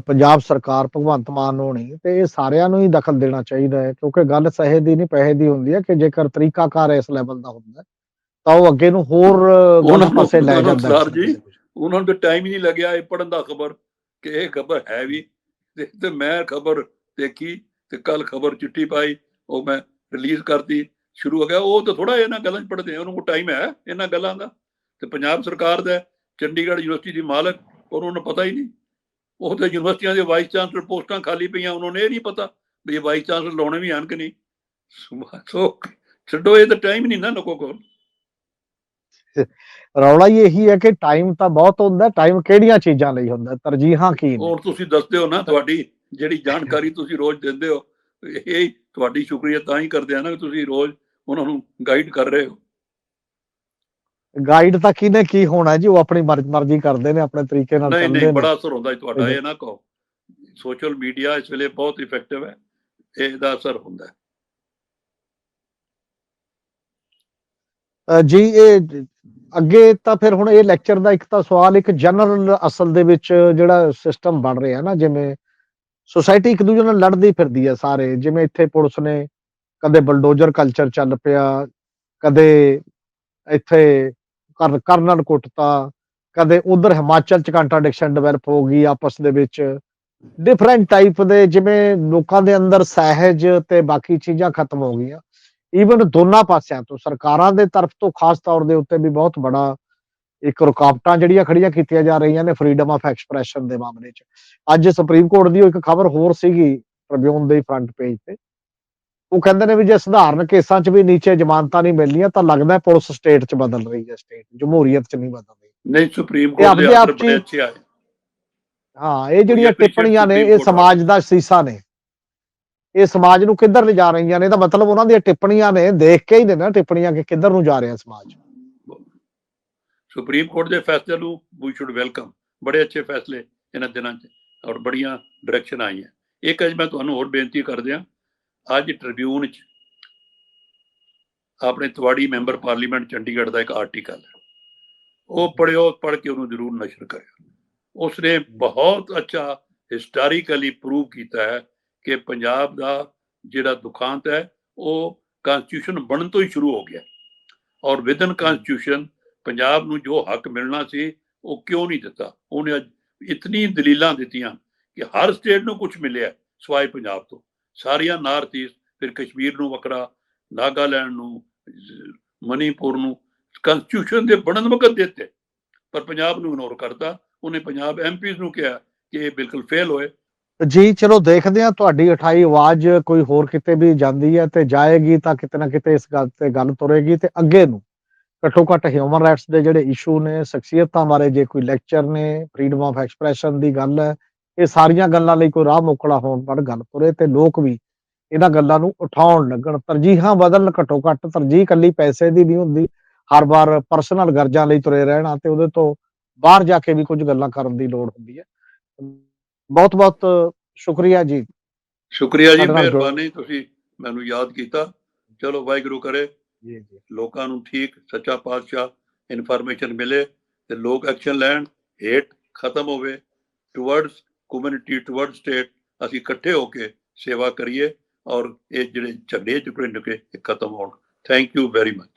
ਪੰਜਾਬ ਸਰਕਾਰ ਭਗਵੰਤ ਮਾਨ ਹੋਣੀ ਤੇ ਇਹ ਸਾਰਿਆਂ ਨੂੰ ਹੀ ਦਖਲ ਦੇਣਾ ਚਾਹੀਦਾ ਹੈ ਕਿਉਂਕਿ ਗੱਲ ਸਹੇ ਦੀ ਨਹੀਂ ਪੈਸੇ ਦੀ ਹੁੰਦੀ ਹੈ ਕਿ ਜੇਕਰ ਤਰੀਕਾਕਾਰ ਇਸ ਲੈਵਲ ਦਾ ਹੁੰਦਾ ਤਾਂ ਉਹ ਅੱਗੇ ਨੂੰ ਹੋਰ ਗਲਤ ਨੂੰ- ਪਾਸੇ ਲੈ ਨੂੰ ਜਾਂਦਾ ਹੈ ਸਰ ਜੀ, ਉਹਨਾਂ ਨੂੰ ਟਾਈਮ ਹੀ ਨਹੀਂ ਲੱਗਿਆ ਇਹ ਪੜਨ ਦਾ ਖਬਰ ਕਿ ਇਹ ਖਬਰ ਹੈ ਵੀ ਤੇ ਮੈਂ ਖਬਰ ਦੇਖੀ ਤੇ ਕੱਲ ਖਬਰ ਚਿੱਠੀ ਪਾਈ ਉਹ ਮੈਂ ਰਿਲੀਜ਼ ਕਰਤੀ ਸ਼ੁਰੂ ਹੋ ਗਿਆ ਉਹ ਤਾਂ ਥੋੜਾ ਇਹਨਾਂ ਗੱਲਾਂ 'ਚ ਪੜਦੇ ਉਹਨੂੰ ਕੋ ਟਾਈਮ ਹੈ ਇਹਨਾਂ ਗੱਲਾਂ ਦਾ ਤੇ ਪੰਜਾਬ ਸਰਕਾਰ ਦਾ ਚੰਡੀਗੜ੍ਹ ਯੂਨੀਵਰਸਿਟੀ ਦੀ ਮਾਲਕ ਉਹਨੂੰ ਪਤਾ ਹੀ ਨਹੀਂ। ਉਹ ਤੇ ਯੂਨੀਵਰਸਿਟੀਆਂ ਦੇ ਵਾਈਸ ਚਾਂਸਲਰ ਪੋਸਟਾਂ ਖਾਲੀ ਪਈਆਂ ਉਹਨਾਂ ਨੂੰ ਇਹ ਨਹੀਂ ਪਤਾ ਵੀ ਇਹ ਵਾਈਸ ਚਾਂਸਲਰ ਲਾਉਣੇ ਵੀ ਹਨ ਕਿ ਨਹੀਂ ਸੋ- ਛੱਡੋ ਇਹ ਤਾਂ ਟਾਈਮ ਨਹੀਂ ਨਾ ਲੋਕੋ ਕੋਲ। ਰੌਲਾ ਇਹੀ ਹੈ ਕਿ ਟਾਈਮ ਤਾਂ ਬਹੁਤ ਹੁੰਦਾ ਟਾਈਮ ਕਿਹੜੀਆਂ ਚੀਜ਼ਾਂ ਲਈ ਹੁੰਦਾ ਤਰਜੀਹਾਂ ਕੀ ਨੇ? ਹੁਣ ਤੁਸੀਂ ਦੱਸਦੇ ਹੋ ਨਾ ਤੁਹਾਡੀ ਜਿਹੜੀ ਜਾਣਕਾਰੀ ਤੁਸੀਂ ਰੋਜ਼ ਦਿੰਦੇ ਹੋ ਇਹ ਤੁਹਾਡੀ ਸ਼ੁਕਰੀਆ ਤਾਂ ਹੀ ਕਰਦੇ ਆ ਨਾ ਕਿ ਤੁਸੀਂ ਰੋਜ਼ ਉਹਨਾਂ ਨੂੰ ਗਾਈਡ ਕਰ ਰਹੇ ਹੋ। ਗਾਈਡ ਤਾਂ ਕਿਹਨੇ ਕੀ ਹੋਣਾ ਜੀ ਉਹ ਆਪਣੀ ਮਰਜ਼- ਮਰਜ਼ੀ ਕਰਦੇ ਨੇ ਆਪਣੇ ਤਰੀਕੇ ਨਾਲ ਨਹੀਂ ਚੱਲਦੇ ਨਹੀਂ ਨੇ ਬੜਾ ਅਸਰ ਹੁੰਦਾ ਤੁਹਾਡਾ। ਇਹ ਨਾ ਕਹੋ ਸੋਸ਼ਲ ਮੀਡੀਆ ਇਸ ਵੇਲੇ ਬਹੁਤ ਇਫੈਕਟਿਵ ਹੈ ਇਹਦਾ ਅਸਰ ਹੁੰਦਾ ਜੀ ਇਹ ਅੱਗੇ ਤਾਂ ਫਿਰ ਹੁਣ ਇਹ ਲੈਕਚਰ ਦਾ ਇੱਕ ਤਾਂ ਸਵਾਲ ਇੱਕ ਜਨਰਲ ਅਸਲ ਦੇ ਵਿੱਚ ਜਿਹੜਾ ਸਿਸਟਮ ਬਣ ਰਿਹਾ ਨਾ ਜਿਵੇਂ ਸੁਸਾਇਟੀ ਇੱਕ ਦੂਜੇ ਨਾਲ ਲੜਦੀ ਫਿਰਦੀ ਹੈ ਸਾਰੇ ਜਿਵੇਂ ਇੱਥੇ ਪੁਲਿਸ ਨੇ ਕਦੇ ਬਲਡੋਜ਼ਰ ਕਲਚਰ ਚੱਲ ਪਿਆ ਕਦੇ ਇੱਥੇ ਕਰ ਕਰਨਲ ਕੁੱਟਤਾ ਕਦੇ ਉਧਰ ਹਿਮਾਚਲ ਚ ਕੰਟਰਡਿਕਸ਼ਨ ਡਿਵੈਲਪ ਹੋ ਗਈ ਆਪਸ ਦੇ ਵਿੱਚ। ਡਿਫਰੈਂਟ ਟਾਈਪ ਦੇ ਜਿਵੇਂ ਲੋਕਾਂ ਦੇ ਅੰਦਰ ਸਹਿਜ ਤੇ ਬਾਕੀ ਚੀਜ਼ਾਂ ਖਤਮ ਹੋ ਗਈਆਂ। ਈਵਨ ਦੋਨਾਂ ਪਾਸਿਆਂ ਤੋਂ, ਸਰਕਾਰਾਂ ਦੇ ਤਰਫ ਤੋਂ ਖਾਸ ਤੌਰ ਦੇ ਉੱਤੇ ਵੀ ਬਹੁਤ ਬੜਾ ਇੱਕ ਰੁਕਾਵਟਾਂ ਜਿਹੜੀਆਂ ਖੜੀਆਂ ਕੀਤੀਆਂ ਜਾ ਰਹੀਆਂ ਨੇ ਫਰੀडम ਆਫ ਐਕਸਪ੍ਰੈਸ਼ਨ ਦੇ ਮਾਮਲੇ 'ਚ। ਅੱਜ ਸੁਪਰੀਮ ਕੋਰਟ ਦੀ ਉਹ ਇੱਕ ਖਬਰ ਹੋਰ ਸੀਗੀ ਟ੍ਰਿਬਿਊਨ ਦੇ ਫਰੰਟ ਪੇਜ ਤੇ। ਉਹ ਕਹਿੰਦੇ ਨੇ ਵੀ ਜੇ ਸਧਾਰਨ ਕੇਸਾਂ 'ਚ ਵੀ ਨੀਚੇ ਜ਼ਮਾਨਤਾਂ ਨਹੀਂ ਮਿਲਣੀਆਂ ਤਾਂ ਲੱਗਦਾ ਹੈ ਪੁਲਿਸ ਸਟੇਟ 'ਚ ਬਦਲ ਰਹੀ ਹੈ ਸਟੇਟ ਜਮਹੂਰੀਅਤ 'ਚ ਨਹੀਂ ਬਦਲ ਰਹੀ। ਨਹੀਂ ਸੁਪਰੀਮ ਕੋਰਟ ਦੇ ਆਰਡਰ ਬੜੇ ਅੱਛੇ ਆਏ। ਹਾਂ ਇਹ ਜਿਹੜੀਆਂ ਟਿੱਪਣੀਆਂ ਨੇ ਇਹ ਸਮਾਜ ਦਾ ਸੀਸਾ ਨੇ। ਇਹ ਸਮਾਜ ਨੂੰ ਕਿੱਧਰ ਲਿਜਾ ਰਹੀਆਂ ਨੇ ਇਹਦਾ ਮਤਲਬ ਉਹਨਾਂ ਦੀਆਂ ਟਿੱਪਣੀਆਂ ਨੇ ਦੇਖ ਕੇ ਹੀ ਨੇ ਨਾ ਟਿੱਪਣੀਆਂ ਕਿ ਕਿੱਧਰ ਨੂੰ ਜਾ ਰਿਹਾ ਸਮਾਜ। ਸੁਪਰੀਮ ਕੋਰਟ ਦੇ ਫੈਸਲੇ ਨੂੰ ਵੀ ਸ਼ੁੱਡ ਵੈਲਕਮ ਬੜੇ ਅੱਛੇ ਫੈਸਲੇ ਇਹਨਾਂ ਦਿਨਾਂ 'ਚ ਔਰ ਬੜੀਆਂ ਡਾਇਰੈਕਸ਼ਨ ਆਈਆਂ। ਇੱਕ ਅੱਜ ਮੈਂ ਤੁਹਾਨੂੰ ਹੋਰ ਬੇਨਤੀ ਕਰਦੇ ਹਾਂ ਅੱਜ ਟ੍ਰਿਬਿਊਨ 'ਚ ਆਪਣੇ ਤਵਾੜੀ ਮੈਂਬਰ ਪਾਰਲੀਮੈਂਟ ਚੰਡੀਗੜ੍ਹ ਦਾ ਇੱਕ ਆਰਟੀਕਲ ਹੈ। ਉਹ ਪੜਿਓ ਪੜ੍ਹ ਕੇ ਉਹਨੂੰ ਜ਼ਰੂਰ ਨਸ਼ਰ ਕਰਿਓ। ਉਸਨੇ ਬਹੁਤ ਅੱਛਾ ਹਿਸਟੋਰੀਕਲੀ ਪ੍ਰੂਵ ਕੀਤਾ ਹੈ ਕਿ ਪੰਜਾਬ ਦਾ ਜਿਹੜਾ ਦੁਖਾਂਤ ਹੈ, ਉਹ ਕਨਸਟੀਟਿਊਸ਼ਨ ਬਣਨ ਤੋਂ ਹੀ ਸ਼ੁਰੂ ਹੋ ਗਿਆ। ਔਰ ਵਿਦਨ ਕਨਸਟੀਟਿਊਸ਼ਨ ਪੰਜਾਬ ਨੂੰ ਜੋ ਹੱਕ ਮਿਲਣਾ ਸੀ, ਉਹ ਕਿਉਂ ਨਹੀਂ ਦਿੱਤਾ? ਉਹਨੇ ਅੱਜ ਇਤਨੀ ਦਲੀਲਾਂ ਦਿੱਤੀਆਂ ਕਿ ਹਰ ਸਟੇਟ ਨੂੰ ਕੁਝ ਮਿਲਿਆ ਸਵਾਏ ਪੰਜਾਬ ਤੋਂ। ਸਾਰੀਆਂ ਨਾਰਥ ਈਸਟ ਫਿਰ ਕਸ਼ਮੀਰ ਨੂੰ ਵੱਖਰਾ, ਨਾਗਾਲੈਂਡ ਨੂੰ ਜ਼- ਨੂੰ ਕਨਸਟੀਟਿਊਸ਼ਨ ਦੇ ਬਣਨ ਵਕਤ ਦਿੱਤੇ। ਪਰ ਪੰਜਾਬ ਨੂੰ ਇਗਨੋਰ ਕਰਤਾ। ਉਹਨੇ ਪੰਜਾਬ ਐਮਪੀਜ਼ ਨੂੰ ਕਿਹਾ ਕਿ ਇਹ ਬਿਲਕੁਲ ਫੇਲ ਹੋਏ। ਜੀ, ਚਲੋ ਦੇਖਦੇ ਹਾਂ। ਤੁਹਾਡੀ ਉਠਾਈ ਆਵਾਜ਼ ਕੋਈ ਹੋਰ ਕਿਤੇ ਵੀ ਜਾਂਦੀ ਹੈ ਤੇ ਜਾਏਗੀ ਤਾਂ ਕਿਤੇ ਨਾ ਕਿਤੇ ਇਸ ਗੱਲ ਤੇ ਗੱਲ ਤੁਰੇਗੀ ਤੇ ਅੱਗੇ ਨੂੰ ਘੱਟੋ ਘੱਟ ਹਿਊਮਨ ਰਾਈਟਸ ਦੇ ਜਿਹੜੇ ਇਸ਼ੂ ਨੇ, ਸ਼ਖਸੀਅਤਾਂ ਬਾਰੇ ਜੇ ਕੋਈ ਲੈਕਚਰ ਨੇ ਫਰੀडम ਆਫ ਐਕਸਪ੍ਰੈਸ਼ਨ ਦੀ ਗੱਲ ਹੈ ਇਹ ਸਾਰੀਆਂ ਗੱਲਾਂ ਲਈ ਕੋਈ ਰਾਹ ਮੋਕਲਾ ਹੋਣ ਪਰ ਗੱਲ ਤੁਰੇ ਤੇ ਲੋਕ ਵੀ ਇਹਨਾਂ ਗੱਲਾਂ ਨੂੰ ਉਠਾਉਣ ਲੱਗਣ। ਤਰਜੀਹਾਂ ਬਦਲਣ ਘੱਟੋ ਘੱਟ ਤਰਜੀਹ ਕੱਲੀ ਪੈਸੇ ਦੀ ਨਹੀਂ ਹੁੰਦੀ ਹਰ ਵਾਰ ਪਰਸਨਲ ਗਰਜਾਂ ਲਈ ਤੁਰੇ ਰਹਿਣਾ ਤੇ ਉਹਦੇ ਤੋਂ ਬਾਹਰ ਜਾ ਕੇ ਵੀ ਕੁਝ ਗੱਲਾਂ ਕਰਨ ਦੀ ਲੋੜ ਹੁੰਦੀ ਹੈ। ਬਹੁਤ ਬਹੁਤ ਸ਼ੁਕਰੀਆ ਜੀ। ਸ਼ੁਕਰੀਆ ਜੀ ਮਿਹਰਬਾਨੀ ਤੁਸੀਂ ਮੈਨੂੰ ਯਾਦ ਕੀਤਾ। ਚਲੋ ਵਾਹਿਗੁਰੂ ਕਰੇ। ਜੀ ਜੀ। ਲੋਕਾਂ ਨੂੰ ਠੀਕ ਸੱਚਾ ਪਾਤਸ਼ਾਹ ਇਨਫੋਰਮੇਸ਼ਨ ਮਿਲੇ ਤੇ ਲੋਕ ਐਕਸ਼ਨ ਲੈਣ ਹੇਟ ਖਤਮ ਹੋਵੇ। ਟੁਵਰਡਸ ਕਮਿਊਨਿਟੀ ਟਵਰਡ ਸਟੇਟ ਅਸੀਂ ਇਕੱਠੇ ਹੋ ਕੇ ਸੇਵਾ ਕਰੀਏ ਔਰ ਇਹ ਜਿਹੜੇ ਝਗੜੇ ਝੁਕੜੇ ਨਿਕੇ ਖਤਮ ਹੋਣ। Thank you very much